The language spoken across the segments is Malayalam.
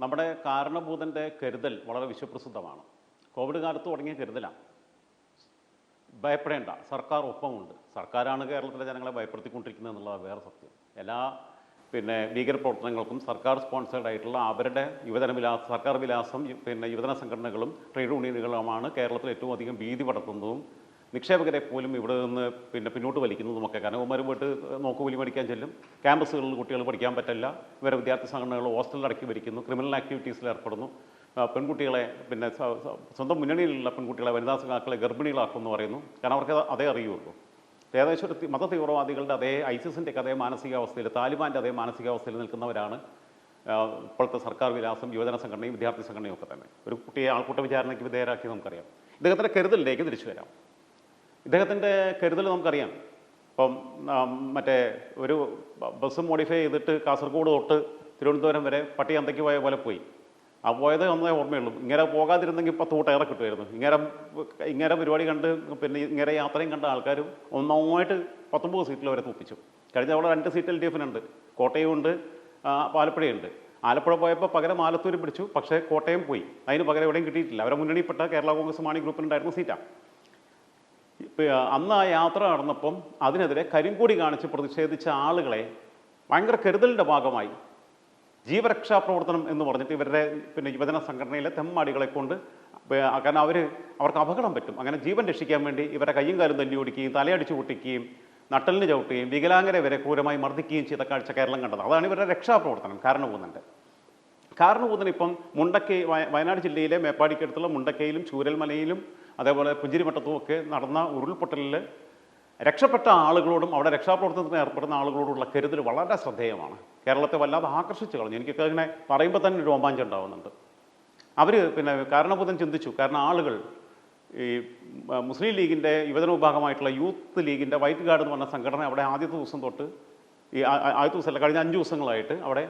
നമ്മുടെ കാരണഭൂതന്റെ കരുതൽ വളരെ വിശ്വപ്രസിദ്ധമാണ്. കോവിഡ് കാലത്ത് തുടങ്ങിയ കരുതലാണ്. ഭയപ്പെടേണ്ട. സർക്കാർ ഒപ്പമുണ്ട്. സർക്കാരാണ് കേരളത്തിലെ ജനങ്ങളെ ഭയപ്പെടുത്തിക്കൊണ്ടിരിക്കുന്നത് എന്നുള്ളത് വേറെ സത്യം. എല്ലാ പിന്നെ ഭീകരപ്രവർത്തനങ്ങൾക്കും സർക്കാർ സ്പോൺസേഡ് ആയിട്ടുള്ള അവരുടെ യുവജന വിലാസം സർക്കാർ വിലാസം പിന്നെ യുവജന സംഘടനകളും ട്രേഡ് യൂണിയനുകളുമാണ് കേരളത്തിൽ ഏറ്റവും അധികം ഭീതി പടർത്തുന്നതും നിക്ഷേപകരെ പോലും ഇവിടെ നിന്ന് പിന്നെ പിന്നോട്ട് വലിക്കുന്നതുമൊക്കെ കാരണം ഇവന്മാർ പോയിട്ട് നോക്കുകൂലി പഠിക്കാൻ ചെല്ലും. ക്യാമ്പസുകളിൽ കുട്ടികൾ പഠിക്കാൻ പറ്റില്ല. ഇവരെ വിദ്യാർത്ഥി സംഘടനകൾ ഹോസ്റ്റലിൽ അടക്കി ഭരിക്കുന്നു. ക്രിമിനൽ ആക്ടിവിറ്റീസിൽ ഏർപ്പെടുന്നു. പെൺകുട്ടികളെ പിന്നെ സ്വ- സ്വ- സ്വന്തം മുന്നണിയിലുള്ള പെൺകുട്ടികളെ വനിതാ സഖാക്കളെ ഗർഭിണികളാക്കുമെന്ന് പറയുന്നു. കാരണം അവർക്ക് അത് അറിയുള്ളൂ. ഏകദേശം ഒരു മത തീവ്രവാദികളുടെ അതേ ഐസിസിന്റെയൊക്കെ അതേ മാനസികാവസ്ഥയിൽ താലിബാന്റെ അതേ മാനസികാവസ്ഥയിൽ നിൽക്കുന്നവരാണ് ഇപ്പോഴത്തെ സർക്കാർ വിലാസം യുവജന സംഘടനയും വിദ്യാർത്ഥി സംഘടനയും ഒക്കെ തന്നെ. ഒരു കുട്ടിയെ ആൾക്കൂട്ട വിചാരണയ്ക്ക് വിധേയരാക്കി നമുക്കറിയാം. ഇദ്ദേഹത്തിന്റെ കരുതലിലേക്ക് തിരിച്ചു വരാം. ഇദ്ദേഹത്തിന്റെ കരുതൽ നമുക്കറിയാം. ഇപ്പം മറ്റേ ഒരു ബസ് മോഡിഫൈ ചെയ്തിട്ട് കാസർഗോഡ് തൊട്ട് തിരുവനന്തപുരം വരെ പട്ടിയന്തയ്ക്ക് പോയ പോലെ പോയി. ആ പോയത് ഒന്നേ ഓർമ്മയുള്ളൂ. ഇങ്ങനെ പോകാതിരുന്നെങ്കിൽ പത്ത് തൂട്ട് ഏറെ കിട്ടുമായിരുന്നു. ഇങ്ങനെ ഇങ്ങനെ പരിപാടി കണ്ട് പിന്നെ ഇങ്ങനെ യാത്രയും കണ്ട ആൾക്കാരും ഒന്നായിട്ട് പത്തൊമ്പത് സീറ്റിൽ വരെ തൂപ്പിച്ചു. കഴിഞ്ഞ അവിടെ രണ്ട് സീറ്റ് എൽ ഡി എഫിനുണ്ട് കോട്ടയം ഉണ്ട് ആ, ആലപ്പുഴയുണ്ട് ആലപ്പുഴ പോയപ്പോൾ പകരം ആലത്തൂർ പിടിച്ചു. പക്ഷേ കോട്ടയം പോയി. അതിന് പകരം എവിടെയും കിട്ടിയിട്ടില്ല. അവരെ മുന്നണിപ്പെട്ട കേരള കോൺഗ്രസ് മാണി ഗ്രൂപ്പിനുണ്ടായിരുന്ന സീറ്റാണ് അന്ന് ആ യാത്ര നടന്നപ്പം അതിനെതിരെ കരിങ്കൊടി കാണിച്ച് പ്രതിഷേധിച്ച ആളുകളെ ഭയങ്കര കരുതലിന്റെ ഭാഗമായി. ജീവരക്ഷാ പ്രവർത്തനം എന്ന് പറഞ്ഞിട്ട് ഇവരുടെ പിന്നെ യുവജന സംഘടനയിലെ തെമ്മാടികളെ കൊണ്ട് കാരണം അവർ അവർക്ക് അപകടം പറ്റും. അങ്ങനെ ജീവൻ രക്ഷിക്കാൻ വേണ്ടി ഇവരെ കയ്യും കാലും തല്ലി ഓടിക്കുകയും തലയടിച്ച് പൊട്ടിക്കുകയും നട്ടലിന് ചവിട്ടുകയും വികലാംഗരെ വരെ ക്രൂരമായി മർദ്ദിക്കുകയും ചെയ്ത കാഴ്ച കേരളം കണ്ടത്. അതാണ് ഇവരുടെ രക്ഷാപ്രവർത്തനം കാരണഭൂതന്റെ കാരണഭൂതൻ ഇപ്പം മുണ്ടക്കൈ വയനാട് ജില്ലയിലെ മേപ്പാടിക്കടുത്തുള്ള മുണ്ടക്കയിലും ചൂരൽമലയിലും അതേപോലെ പുഞ്ചിരിമട്ടത്തും ഒക്കെ നടന്ന ഉരുൾപൊട്ടലിൽ രക്ഷപ്പെട്ട ആളുകളോടും അവിടെ രക്ഷാപ്രവർത്തനത്തിന് ഏർപ്പെടുന്ന ആളുകളോടുള്ള കരുതൽ വളരെ ശ്രദ്ധേയമാണ്. കേരളത്തെ വല്ലാതെ ആകർഷിച്ചു കളഞ്ഞു. എനിക്കൊക്കെ അങ്ങനെ പറയുമ്പോൾ തന്നെ ഒരു രോമാഞ്ചം ഉണ്ടാവുന്നുണ്ട്. അവർ പിന്നെ കാരണബോധം ചിന്തിച്ചു. കാരണം ആളുകൾ ഈ മുസ്ലിം ലീഗിന്റെ യുവജന വിഭാഗമായിട്ടുള്ള യൂത്ത് ലീഗിന്റെ വൈറ്റ് ഗാർഡ് എന്ന് പറഞ്ഞ സംഘടന അവിടെ ആദ്യത്തെ ദിവസം തൊട്ട് ഈ ആദ്യത്തെ ദിവസമല്ല കഴിഞ്ഞ അഞ്ച് ദിവസങ്ങളായിട്ട് അവിടെ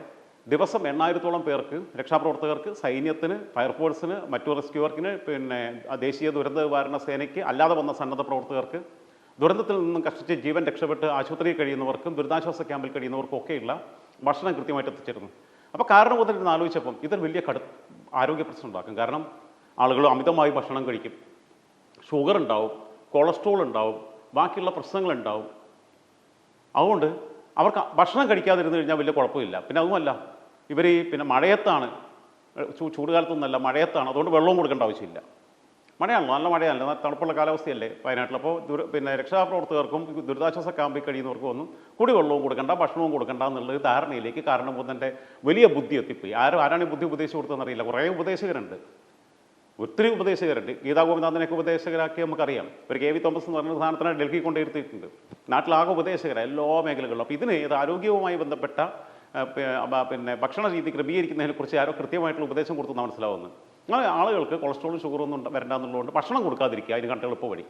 ദിവസം എണ്ണായിരത്തോളം പേർക്ക് രക്ഷാപ്രവർത്തകർക്ക് സൈന്യത്തിന് ഫയർഫോഴ്സിന് മറ്റു റെസ്ക്യൂ വർക്കിന് പിന്നെ ദേശീയ ദുരന്ത നിവാരണ സേനയ്ക്ക് അല്ലാതെ വന്ന സന്നദ്ധ പ്രവർത്തകർക്ക് ദുരന്തത്തിൽ നിന്നും കഷ്ടിച്ച് ജീവൻ രക്ഷപ്പെട്ട് ആശുപത്രിയിൽ കഴിയുന്നവർക്കും ദുരിതാശ്വാസ ക്യാമ്പിൽ കഴിയുന്നവർക്കും ഒക്കെയുള്ള ഭക്ഷണം കൃത്യമായിട്ട് എത്തിച്ചിരുന്നു. അപ്പോൾ കാരണം മുതൽ ആലോചിച്ചപ്പം ഇതൊരു വലിയ കടു ആരോഗ്യ പ്രശ്നം ഉണ്ടാക്കും. കാരണം ആളുകൾ അമിതമായി ഭക്ഷണം കഴിക്കും. ഷുഗർ ഉണ്ടാവും കൊളസ്ട്രോൾ ഉണ്ടാവും ബാക്കിയുള്ള പ്രശ്നങ്ങളുണ്ടാവും അതുകൊണ്ട് അവർക്ക് ഭക്ഷണം കഴിക്കാതിരുന്ന് കഴിഞ്ഞാൽ വലിയ കുഴപ്പമില്ല. പിന്നെ അതുമല്ല ഇവർ ഈ പിന്നെ മഴയത്താണ് ചൂടുകാലത്തൊന്നുമല്ല മഴയത്താണ്. അതുകൊണ്ട് വെള്ളവും കൊടുക്കേണ്ട ആവശ്യമില്ല. മഴയാണല്ലോ നല്ല മഴയല്ല തണുപ്പുള്ള കാലാവസ്ഥയല്ലേ വയനാട്ടിൽ. അപ്പോൾ ദുര പിന്നെ രക്ഷാപ്രവർത്തകർക്കും ദുരിതാശ്വാസ ക്യാമ്പിൽ കഴിയുന്നവർക്കും ഒന്നും കുടിവെള്ളവും കൊടുക്കണ്ട ഭക്ഷണവും കൊടുക്കണ്ട എന്നുള്ള ധാരണയിലേക്ക് കാരണബോധന്റെ വലിയ ബുദ്ധി എത്തിപ്പോയി. ആരും ആരാണ് ബുദ്ധി ഉപദേശിച്ചു കൊടുത്തതെന്നറിയില്ല കുറേ ഉപദേശകരുണ്ട്. ഒത്തിരി ഉപദേശകരുണ്ട്. ഗീതാ ഗോപിനാഥനെയൊക്കെ ഉപദേശകരാക്കി നമുക്കറിയാം. ഒരു കെ വി തോമസ് എന്ന് പറഞ്ഞ സ്ഥാനത്തിനെ ഡൽഹി കൊണ്ടിരുത്തിയിട്ടുണ്ട് നാട്ടിലാകെ ഉപദേശകരാണ് എല്ലാ മേഖലകളിലും. അപ്പോൾ ഇതിന് ഇത് ആരോഗ്യവുമായി ബന്ധപ്പെട്ട പിന്നെ ഭക്ഷണ രീതി ക്രമീകരിക്കുന്നതിനെ കുറിച്ച് ആരോ കൃത്യമായിട്ടുള്ള ഉപദേശം കൊടുത്തു മനസ്സിലാവുന്നത്. അങ്ങനെ ആളുകൾക്ക് കൊളസ്ട്രോളും ഷുഗറും ഒന്നും വരണ്ട എന്നുള്ളതുകൊണ്ട് ഭക്ഷണം കൊടുക്കാതിരിക്കുക അതിന് കണ്ട എളുപ്പ വഴി.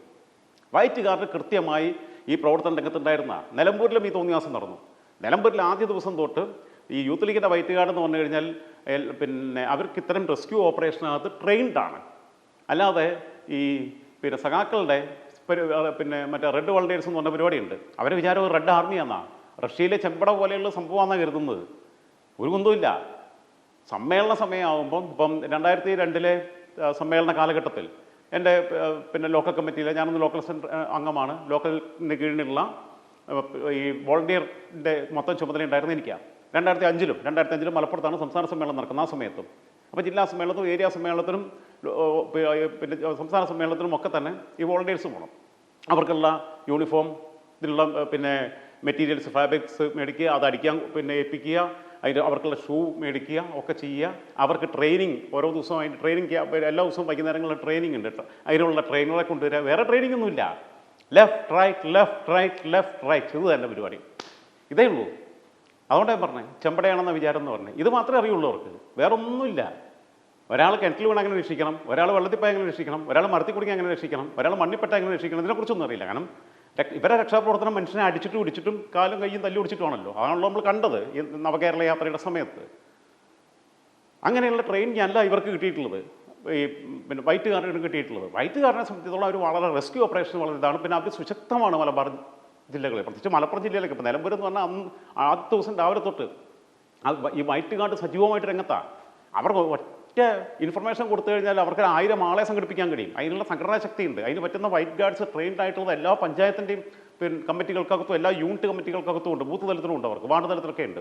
വയറ്റുകാർക്ക് കൃത്യമായി ഈ പ്രവർത്തന രംഗത്തുണ്ടായിരുന്ന നിലമ്പൂരിലും ഈ തോന്നിയാസം നടന്നു. നിലമ്പൂരിൽ ആദ്യ ദിവസം തൊട്ട് ഈ യൂത്ത് ലീഗിന്റെ വയറ്റുകാട് എന്ന് പറഞ്ഞു കഴിഞ്ഞാൽ പിന്നെ അവർക്ക് ഇത്തരം റെസ്ക്യൂ ഓപ്പറേഷനകത്ത് ട്രെയിൻഡാണ് അല്ലാതെ ഈ പിന്നെ സഖാക്കളുടെ പിന്നെ മറ്റേ റെഡ് വോളണ്ടിയേഴ്സ് എന്ന് പറഞ്ഞ പരിപാടിയുണ്ട്. അവരെ വിചാരം റെഡ് ആർമിയാന്നാ റഷ്യയിലെ ചെമ്പട പോലെയുള്ള സംഭവമാണെന്നാണ് കരുതുന്നത്. ഒരു കുന്തമില്ല സമ്മേളന സമയമാകുമ്പം ഇപ്പം രണ്ടായിരത്തി രണ്ടിലെ സമ്മേളന കാലഘട്ടത്തിൽ എന്റെ പിന്നെ ലോക്കൽ കമ്മിറ്റിയിലെ ഞാനൊന്ന് ലോക്കൽ അംഗമാണ്. ലോക്കലിന് കീഴിലുള്ള ഈ വോളണ്ടിയറിന്റെ മൊത്തം ചുമതല ഉണ്ടായിരുന്നു എനിക്കാണ് രണ്ടായിരത്തി അഞ്ചിലും രണ്ടായിരത്തി അഞ്ചിലും മലപ്പുറത്താണ് സംസ്ഥാന സമ്മേളനം നടക്കുന്നത് ആ സമയത്തും. അപ്പോൾ ജില്ലാ സമ്മേളനത്തിനും ഏരിയ സമ്മേളനത്തിനും പിന്നെ സംസ്ഥാന സമ്മേളനത്തിനും ഒക്കെ തന്നെ ഈ വോളണ്ടിയേഴ്സ് പോകണം അവർക്കുള്ള യൂണിഫോം ഇതിനുള്ള പിന്നെ മെറ്റീരിയൽസ് ഫാബ്രിക്സ് മേടിക്കുക അത് അടിക്കാൻ പിന്നെ ഏൽപ്പിക്കുക അതിന്റെ അവർക്കുള്ള ഷൂ മേടിക്കുക ഒക്കെ ചെയ്യുക. അവർക്ക് ട്രെയിനിങ് ഓരോ ദിവസവും അതിന്റെ ട്രെയിനിങ് എല്ലാ ദിവസവും വൈകുന്നേരങ്ങളിൽ ട്രെയിനിങ് ഉണ്ട് കേട്ടോ. അതിനുള്ള ട്രെയിനറെ കൊണ്ടുവരിക വേറെ ട്രെയിനിങ് ഒന്നുമില്ല. Left right left right left right ഇത് തന്നെ പരിപാടി. ഇതേ ഉള്ളൂ. അതുകൊണ്ടാണ് പറഞ്ഞത് ചെമ്പടയാണെന്ന വിചാരം എന്ന് പറഞ്ഞത് ഇത് മാത്രമേ അറിയുള്ളൂ അവർക്ക്. വേറെ ഒന്നുമില്ല ഒരാൾ കിണറ്റിൽ വീണ് അങ്ങനെ രക്ഷിക്കണം ഒരാൾ വെള്ളത്തിൽ പോയി അങ്ങനെ രക്ഷിക്കണം ഒരാൾ മരത്തിൽ കുടുങ്ങി അങ്ങനെ രക്ഷിക്കണം ഒരാൾ മണ്ണിപ്പെട്ട അങ്ങനെ രക്ഷിക്കണം ഇതിനെക്കുറിച്ചൊന്നും അറിയില്ല. കാരണം ഇവരെ രക്ഷാപ്രവർത്തനം മനുഷ്യനെ അടിച്ചിട്ട് പിടിച്ചിട്ടും കാലും കയ്യും തല്ലി പിടിച്ചിട്ടുമാണല്ലോ അതാണല്ലോ നമ്മൾ കണ്ടത് ഈ നവകേരള യാത്രയുടെ സമയത്ത്. അങ്ങനെയുള്ള ട്രെയിനിങ് അല്ല ഇവർക്ക് കിട്ടിയിട്ടുള്ളത്. ഈ പിന്നെ വൈറ്റ് കാർഡിന് കിട്ടിയിട്ടുള്ളത്. വൈറ്റ് കാർഡിനെ സംബന്ധിച്ചിടത്തോളം അവർ വളരെ റെസ്ക്യൂ ഓപ്പറേഷൻ വളരെ ഇതാണ്. പിന്നെ അവർ സുശക്തമാണ് മലബാർ ജില്ലകളിൽ. പ്രത്യേകിച്ച് മലപ്പുറം ജില്ലയിലൊക്കെ. ഇപ്പോൾ നിലമ്പൂർ എന്ന് പറഞ്ഞാൽ അന്ന് ആദ്യ ദിവസം രാവിലെ തൊട്ട് ഈ വൈറ്റ് കാർഡ് സജീവമായിട്ട് രംഗത്താണ്. അവർക്ക് ഒറ്റ ഇൻഫർമേഷൻ കൊടുത്തു കഴിഞ്ഞാൽ അവർക്ക് ആയിരം ആളെ സംഘടിപ്പിക്കാൻ കഴിയും. അതിനുള്ള സംഘടനാ ശക്തിയുണ്ട്. അതിന് പറ്റുന്ന വൈറ്റ് ഗാർഡ്സ് ട്രെയിൻഡ് ആയിട്ടുള്ള എല്ലാ പഞ്ചായത്തിന്റെയും പിന്നെ കമ്മിറ്റികൾക്കകത്തും എല്ലാ യൂണിറ്റ് കമ്മിറ്റികൾക്കകത്തും ഉണ്ട്. ബൂത്ത് തലത്തിലും ഉണ്ട് അവർക്ക്. വാർഡ് തലത്തിലൊക്കെ ഉണ്ട്.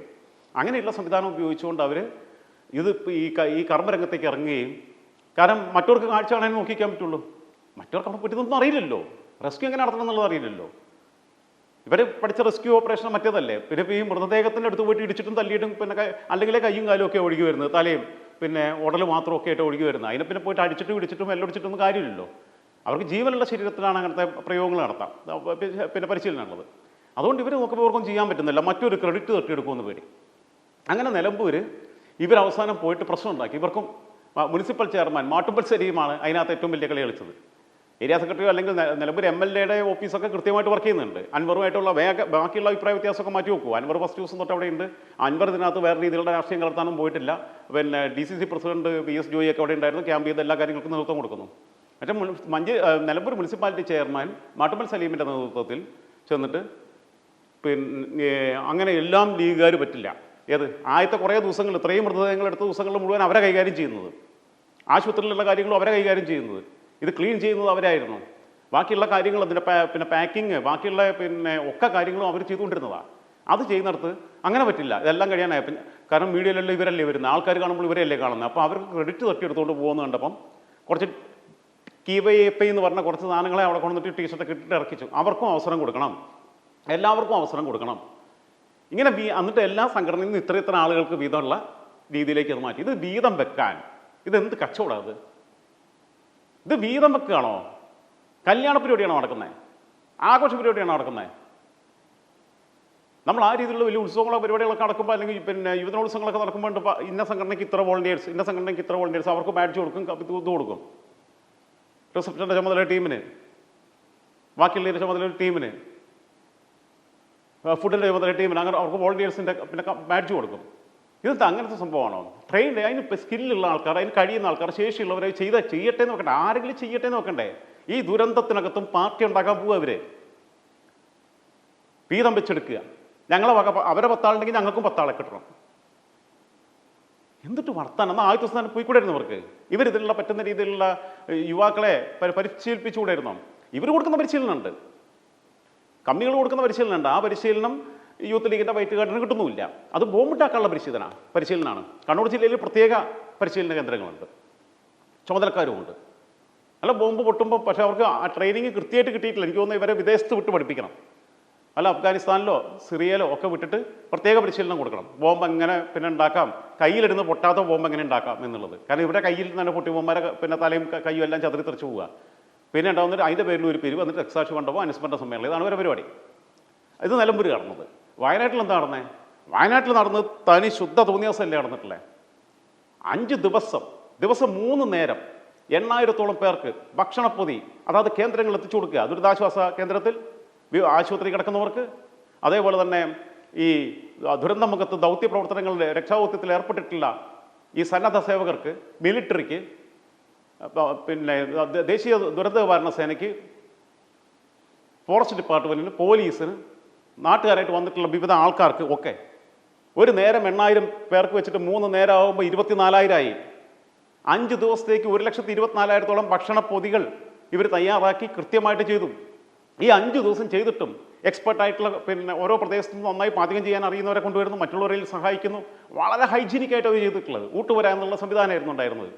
അങ്ങനെയുള്ള സംവിധാനം ഉപയോഗിച്ചുകൊണ്ട് അവർ ഇത് ഈ ഈ കർമ്മരംഗത്തേക്ക് ഇറങ്ങുകയും കാരണം മറ്റവർക്ക് കാഴ്ച കാണാൻ നോക്കിക്കാൻ പറ്റുള്ളൂ. മറ്റവർക്ക് അവിടെ പറ്റുന്നൊന്നും അറിയില്ലല്ലോ. റെസ്ക്യൂ എങ്ങനെ നടത്തണം എന്നുള്ളത് അറിയില്ലല്ലോ. ഇവർ പഠിച്ച റെസ്ക്യൂ ഓപ്പറേഷൻ മറ്റേതല്ലേ? പിന്നെ ഈ മൃതദേഹത്തിന്റെ അടുത്ത് പോയിട്ട് ഇടിച്ചിട്ടും തല്ലിയിട്ടും പിന്നെ അല്ലെങ്കിൽ കയ്യും കാലും ഒക്കെ ഒഴുകി വരുന്നത് തലയും. പിന്നെ ഉടൽ മാത്രമൊക്കെ ആയിട്ട് ഒഴുകി വരുന്നത്. അതിനെ പിന്നെ പോയിട്ട് അടിച്ചിട്ടും ഇടിച്ചിട്ടും എല്ലാം ഒന്നും കാര്യമില്ലല്ലോ. അവർക്ക് ജീവനുള്ള ശരീരത്തിലാണ് അങ്ങനത്തെ പ്രയോഗങ്ങൾ നടത്താം. പിന്നെ പരിശീലനമുള്ളത്. അതുകൊണ്ട് ഇവർ നോക്കുമ്പോൾ ഇവർക്കും ചെയ്യാൻ പറ്റുന്നില്ല. മറ്റൊരു ക്രെഡിറ്റ് തട്ടിയെടുക്കുമെന്ന് പേടി. അങ്ങനെ നിലമ്പൂർ ഇവർ അവസാനം പോയിട്ട് പ്രശ്നം ഉണ്ടാക്കി. ഇവർക്കും മുനിസിപ്പൽ ചെയർമാൻ മാട്ടുമ്പൽ സലീമാണ് അതിനകത്ത് ഏറ്റവും വലിയ കളി കളിച്ചത്. ഏരിയ സെക്രട്ടറി അല്ലെങ്കിൽ നിലമ്പൂർ എം എൽ എയുടെ ഓഫീസൊക്കെ കൃത്യമായിട്ട് വർക്ക് ചെയ്യുന്നുണ്ട്. അൻവറുമായിട്ടുള്ള വേഗ ബാക്കിയുള്ള അഭിപ്രായ വ്യത്യാസമൊക്കെ മാറ്റി വെക്കുക അൻവർ ഫസ്റ്റ് ദിവസം തൊട്ട് അവിടെ ഉണ്ട് അൻവർ ഇതിനകത്ത് വേറെ രീതിയിലുള്ള രാഷ്ട്രീയം കലർത്താനും പോയിട്ടില്ല. പിന്നെ D C C president P S Joy ഒക്കെ അവിടെ ഉണ്ടായിരുന്നു. ക്യാമ്പ് ചെയ്ത് എല്ലാ കാര്യങ്ങൾക്കും നേതൃത്വം കൊടുക്കുന്നു. മറ്റേ മഞ്ചേ നിലമ്പൂർ മുനിസിപ്പാലിറ്റി ചെയർമാൻ മാട്ടുമ്പൽ സലീമിന്റെ നേതൃത്വത്തിൽ ചെന്നിട്ട് പിന്നെ അങ്ങനെ എല്ലാം ലീഗുകാർ പറ്റില്ല. ഏത്? ആദ്യത്തെ കുറേ ദിവസങ്ങൾ ഇത്രയും മൃതദേഹങ്ങൾ എടുത്ത ദിവസങ്ങളിൽ മുഴുവൻ അവരെ കൈകാര്യം ചെയ്യുന്നത്. ആശുപത്രിയിലുള്ള കാര്യങ്ങളും അവരെ കൈകാര്യം ചെയ്യുന്നത്. ഇത് ക്ലീൻ ചെയ്യുന്നത് അവരായിരുന്നു. ബാക്കിയുള്ള കാര്യങ്ങൾ അതിന്റെ പിന്നെ പാക്കിങ് ബാക്കിയുള്ള പിന്നെ ഒക്കെ കാര്യങ്ങളും അവർ ചെയ്തുകൊണ്ടിരുന്നതാണ്. അത് ചെയ്യുന്നിടത്ത് അങ്ങനെ പറ്റില്ല. ഇതെല്ലാം കഴിയാനായി. കാരണം മീഡിയയിലെല്ലാം ഇവരല്ലേ വരുന്നത്? ആൾക്കാർ കാണുമ്പോൾ ഇവരല്ലേ കാണുന്നത്? അപ്പോൾ അവർക്ക് ക്രെഡിറ്റ് തട്ടിയെടുത്തുകൊണ്ട് പോകുന്നത് കണ്ടപ്പം കുറച്ച് കീവൈ എപ്പ് എന്ന് പറഞ്ഞ കുറച്ച് സാധനങ്ങളെ അവിടെ കൊണ്ടുവന്നിട്ട് ടീഷർട്ടൊക്കെ ഇട്ടിട്ട് ഇറക്കിച്ചു. അവർക്കും അവസരം കൊടുക്കണം. എല്ലാവർക്കും അവസരം കൊടുക്കണം. ഇങ്ങനെ വീ എന്നിട്ട് എല്ലാ സംഘടനയിൽ നിന്ന് ഇത്ര ഇത്ര ആളുകൾക്ക് വീതമുള്ള രീതിയിലേക്ക് അത് മാറ്റി. ഇത് വീതം വെക്കാൻ. ഇതെന്ത് കച്ചവടം അത്? ഇത് വീതം വെക്കുകയാണോ? കല്യാണ പരിപാടിയാണോ നടക്കുന്നത് ആഘോഷ പരിപാടിയാണോ നടക്കുന്നത് നമ്മൾ ആ രീതിയിലുള്ള വലിയ ഉത്സവങ്ങളോ പരിപാടികളൊക്കെ നടക്കുമ്പോൾ അല്ലെങ്കിൽ പിന്നെ യുവജനോത്സവങ്ങളൊക്കെ നടക്കുമ്പോൾ ഇന്ന സംഘടനയ്ക്ക് ഇത്ര വോളണ്ടിയേഴ്സ് ഇന്ന സംഘടനയ്ക്ക് ഇത്ര വോളണ്ടിയേഴ്സ് അവർക്ക് ബാഡ്ജ് കൊടുക്കും ഇത് കൊടുക്കും. റിസപ്ഷന്റെ ചുമതല ടീമിന് ബാക്കിയുള്ള ചുമതല ടീമിന് ഫുഡിന്റെ ചുമതല ടീമിന് അങ്ങനെ അവർക്ക് വോളണ്ടിയേഴ്സിന്റെ പിന്നെ ബാഡ്ജ് കൊടുക്കും. ഇതെന്താ അങ്ങനത്തെ സംഭവമാണോ? ട്രെയിൻഡ് അതിന് സ്കില്ലുള്ള ആൾക്കാർ അതിന് കഴിയുന്ന ആൾക്കാർ ശേഷിയുള്ളവർ ചെയ്ത ചെയ്യട്ടെ നോക്കട്ടെ ആരെങ്കിലും ചെയ്യട്ടെ നോക്കണ്ടേ? ഈ ദുരന്തത്തിനകത്തും പാർട്ടി ഉണ്ടാക്കാൻ പോവുക അവർ വീതം വെച്ചെടുക്കുക. ഞങ്ങളെ വക അവരെ പത്താളുണ്ടെങ്കിൽ ഞങ്ങൾക്കും പത്താളെ കിട്ടണം. എന്നിട്ട് വർത്താനം. എന്നാൽ ആദ്യത്തെ സ്ഥാനം പോയിക്കൂടായിരുന്നു അവർക്ക് ഇവരിതിലുള്ള പറ്റുന്ന രീതിയിലുള്ള യുവാക്കളെ പരിശീലിപ്പിച്ചുകൂടായിരുന്നോ ഇവർ കൊടുക്കുന്ന പരിശീലനമുണ്ട്. കമ്മികൾ കൊടുക്കുന്ന പരിശീലനമുണ്ട്. ആ പരിശീലനം യൂത്ത് ലീഗിന്റെ വൈറ്റ് കാർഡിന് കിട്ടുന്നുമില്ല. അത് ബോംബിട്ടാക്കാനുള്ള പരിശീലന പരിശീലനമാണ് കണ്ണൂർ ജില്ലയിൽ പ്രത്യേക പരിശീലന കേന്ദ്രങ്ങളുണ്ട്. ചുമതലക്കാരുമുണ്ട്. അല്ല ബോംബ് പൊട്ടുമ്പോൾ പക്ഷേ അവർക്ക് ആ ട്രെയിനിങ് കൃത്യമായിട്ട് കിട്ടിയിട്ടില്ല. എനിക്ക് തോന്നുന്നു ഇവരെ വിദേശത്ത് വിട്ട് പഠിപ്പിക്കണം. അല്ല അഫ്ഗാനിസ്ഥാനിലോ സിറിയയിലോ ഒക്കെ വിട്ടിട്ട് പ്രത്യേക പരിശീലനം കൊടുക്കണം. ബോംബ് എങ്ങനെ പിന്നെ ഉണ്ടാക്കാം? കയ്യിലിരുന്ന് പൊട്ടാത്ത ബോംബ് എങ്ങനെ ഉണ്ടാക്കാം എന്നുള്ളത്. കാരണം ഇവിടെ കയ്യിൽ തന്നെ പൊട്ടി ബോംബാരെ പിന്നെ തലയും കയ്യും എല്ലാം ചതുരി തെറിച്ച് പോവുക. പിന്നെ ഉണ്ടാകുന്നൊരു അതിന്റെ പേരിൽ ഒരു പേര് വന്നിട്ട് രക്സാക്ഷി മണ്ഡപം അനുസ്മരണ സമ്മേളനം. ഇതാണ് ഒരു പരിപാടി. ഇത് നിലമ്പൂർ നടന്നത് വയനാട്ടിൽ എന്താ നടന്നേ? വയനാട്ടിൽ നടന്നത് തനി ശുദ്ധ തോന്നിയ ദിവസമല്ലേ നടന്നിട്ടില്ലേ? അഞ്ച് ദിവസം ദിവസം മൂന്ന് നേരം എണ്ണായിരത്തോളം പേർക്ക് ഭക്ഷണപ്പൊതി അതായത് കേന്ദ്രങ്ങൾ എത്തിച്ചു കൊടുക്കുക. ദുരിതാശ്വാസ കേന്ദ്രത്തിൽ ആശുപത്രി കിടക്കുന്നവർക്ക്. അതേപോലെ തന്നെ ഈ ദുരന്തമുഖത്ത് ദൗത്യ പ്രവർത്തനങ്ങളുടെ രക്ഷാദൗത്യത്തിൽ ഏർപ്പെട്ടിട്ടുള്ള ഈ സന്നദ്ധ സേവകർക്ക് മിലിറ്ററിക്ക് പിന്നെ ദേശീയ ദുരന്ത നിവാരണ സേനയ്ക്ക് ഫോറസ്റ്റ് ഡിപ്പാർട്ട്മെന്റിന് പോലീസിന് നാട്ടുകാരായിട്ട് വന്നിട്ടുള്ള വിവിധ ആൾക്കാർക്ക് ഒക്കെ ഒരു നേരം എണ്ണായിരം പേർക്ക് വെച്ചിട്ട് മൂന്ന് നേരം ആകുമ്പോൾ ഇരുപത്തിനാലായിരമായി അഞ്ച് ദിവസത്തേക്ക് ഒരു ലക്ഷത്തി ഇരുപത്തിനാലായിരത്തോളം ഭക്ഷണ പൊതികൾ ഇവർ തയ്യാറാക്കി കൃത്യമായിട്ട് ചെയ്തു. ഈ അഞ്ച് ദിവസം ചെയ്തിട്ടും എക്സ്പെർട്ടായിട്ടുള്ള പിന്നെ ഓരോ പ്രദേശത്തു നിന്ന് നന്നായി പാചകം ചെയ്യാൻ അറിയുന്നവരെ കൊണ്ടുവരുന്നു മറ്റുള്ളവരിൽ സഹായിക്കുന്നു. വളരെ ഹൈജീനിക് ആയിട്ട് അവർ ചെയ്തിട്ടുള്ളത്. ഊട്ടുവര എന്നുള്ള സംവിധാനമായിരുന്നു ഉണ്ടായിരുന്നത്.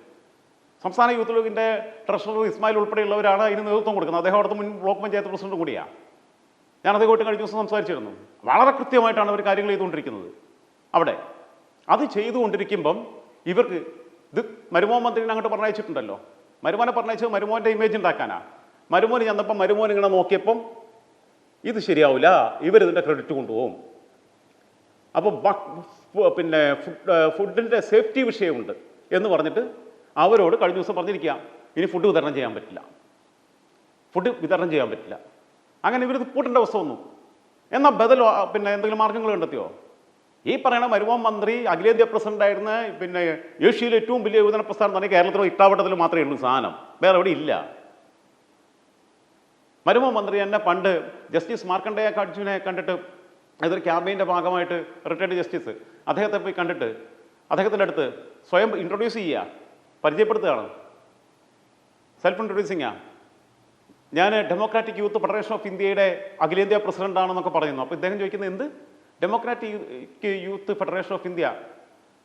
സംസ്ഥാന യൂത്ത് ലീഗിന്റെ ട്രഷറർ ഇസ്മായിൽ ഉൾപ്പെടെയുള്ളവരാണ് അതിന് നേതൃത്വം കൊടുക്കുന്നത്. അദ്ദേഹം അവിടുത്തെ മുൻ ബ്ലോക്ക് പഞ്ചായത്ത് പ്രസിഡന്റ് കൂടിയാണ്. ഞാൻ അതേപോയിട്ട് കഴിഞ്ഞ ദിവസം സംസാരിച്ചിരുന്നു. വളരെ കൃത്യമായിട്ടാണ് അവർ കാര്യങ്ങൾ ചെയ്തുകൊണ്ടിരിക്കുന്നത്. അവിടെ. അത് ചെയ്തുകൊണ്ടിരിക്കുമ്പം ഇവർക്ക് ഇത് മരുമോൻ മന്ത്രിനെ അങ്ങോട്ട് പറഞ്ഞയച്ചിട്ടുണ്ടല്ലോ. മരുമോനെ പറഞ്ഞയച്ചത് മരുമോന്റെ ഇമേജ് ഉണ്ടാക്കാനാണ് മരുമോന് ചെന്നപ്പം മരുമോൻ ഇങ്ങനെ നോക്കിയപ്പം ഇത് ശരിയാവില്ല ഇവരിതിന്റെ ക്രെഡിറ്റ് കൊണ്ടുപോകും. അപ്പോൾ പിന്നെ ഫുഡ് ഫുഡിന്റെ സേഫ്റ്റി വിഷയമുണ്ട് എന്ന് പറഞ്ഞിട്ട് അവരോട് കഴിഞ്ഞ ദിവസം പറഞ്ഞിരിക്കുക ഇനി ഫുഡ് വിതരണം ചെയ്യാൻ പറ്റില്ല. ഫുഡ് വിതരണം ചെയ്യാൻ പറ്റില്ല. അങ്ങനെ ഇവരിത് പൂട്ടേണ്ട അവസ്ഥ വന്നു. എന്നാൽ ബദൽ പിന്നെ എന്തെങ്കിലും മാർഗങ്ങൾ കണ്ടെത്തിയോ? ഈ പറയുന്ന മരുമോൻ മന്ത്രി അഖിലേന്ത്യാ പ്രസിഡന്റ് ആയിരുന്ന പിന്നെ ഏഷ്യയിലെ ഏറ്റവും വലിയ യുവജന പ്രസ്ഥാനം തന്നെ കേരളത്തിലോ ഇട്ടാവട്ടത്തിൽ മാത്രമേ ഉള്ളൂ സാധനം. വേറെ എവിടെ ഇല്ല. മരുമോ മന്ത്രി എന്നെ പണ്ട് ജസ്റ്റിസ് മാർക്കണ്ഡേയ കാഡ്ജുവിനെ കണ്ടിട്ട് ഇതൊരു ക്യാമ്പയിന്റെ ഭാഗമായിട്ട് റിട്ടയർഡ് ജസ്റ്റിസ് അദ്ദേഹത്തെ പോയി കണ്ടിട്ട് അദ്ദേഹത്തിന്റെ അടുത്ത് സ്വയം ഇൻട്രൊഡ്യൂസ് ചെയ്യുക പരിചയപ്പെടുത്തുകയാണ്. സെൽഫ് ഇൻട്രൊഡ്യൂസിങ്ങാ ഞാൻ ഡെമോക്രാറ്റിക് യൂത്ത് ഫെഡറേഷൻ ഓഫ് ഇന്ത്യയുടെ അഖിലേന്ത്യാ പ്രസിഡന്റ് ആണെന്നൊക്കെ പറയുന്നു. അപ്പോൾ ഇദ്ദേഹം ചോദിക്കുന്നത് എന്ത്? Democratic Youth Federation of India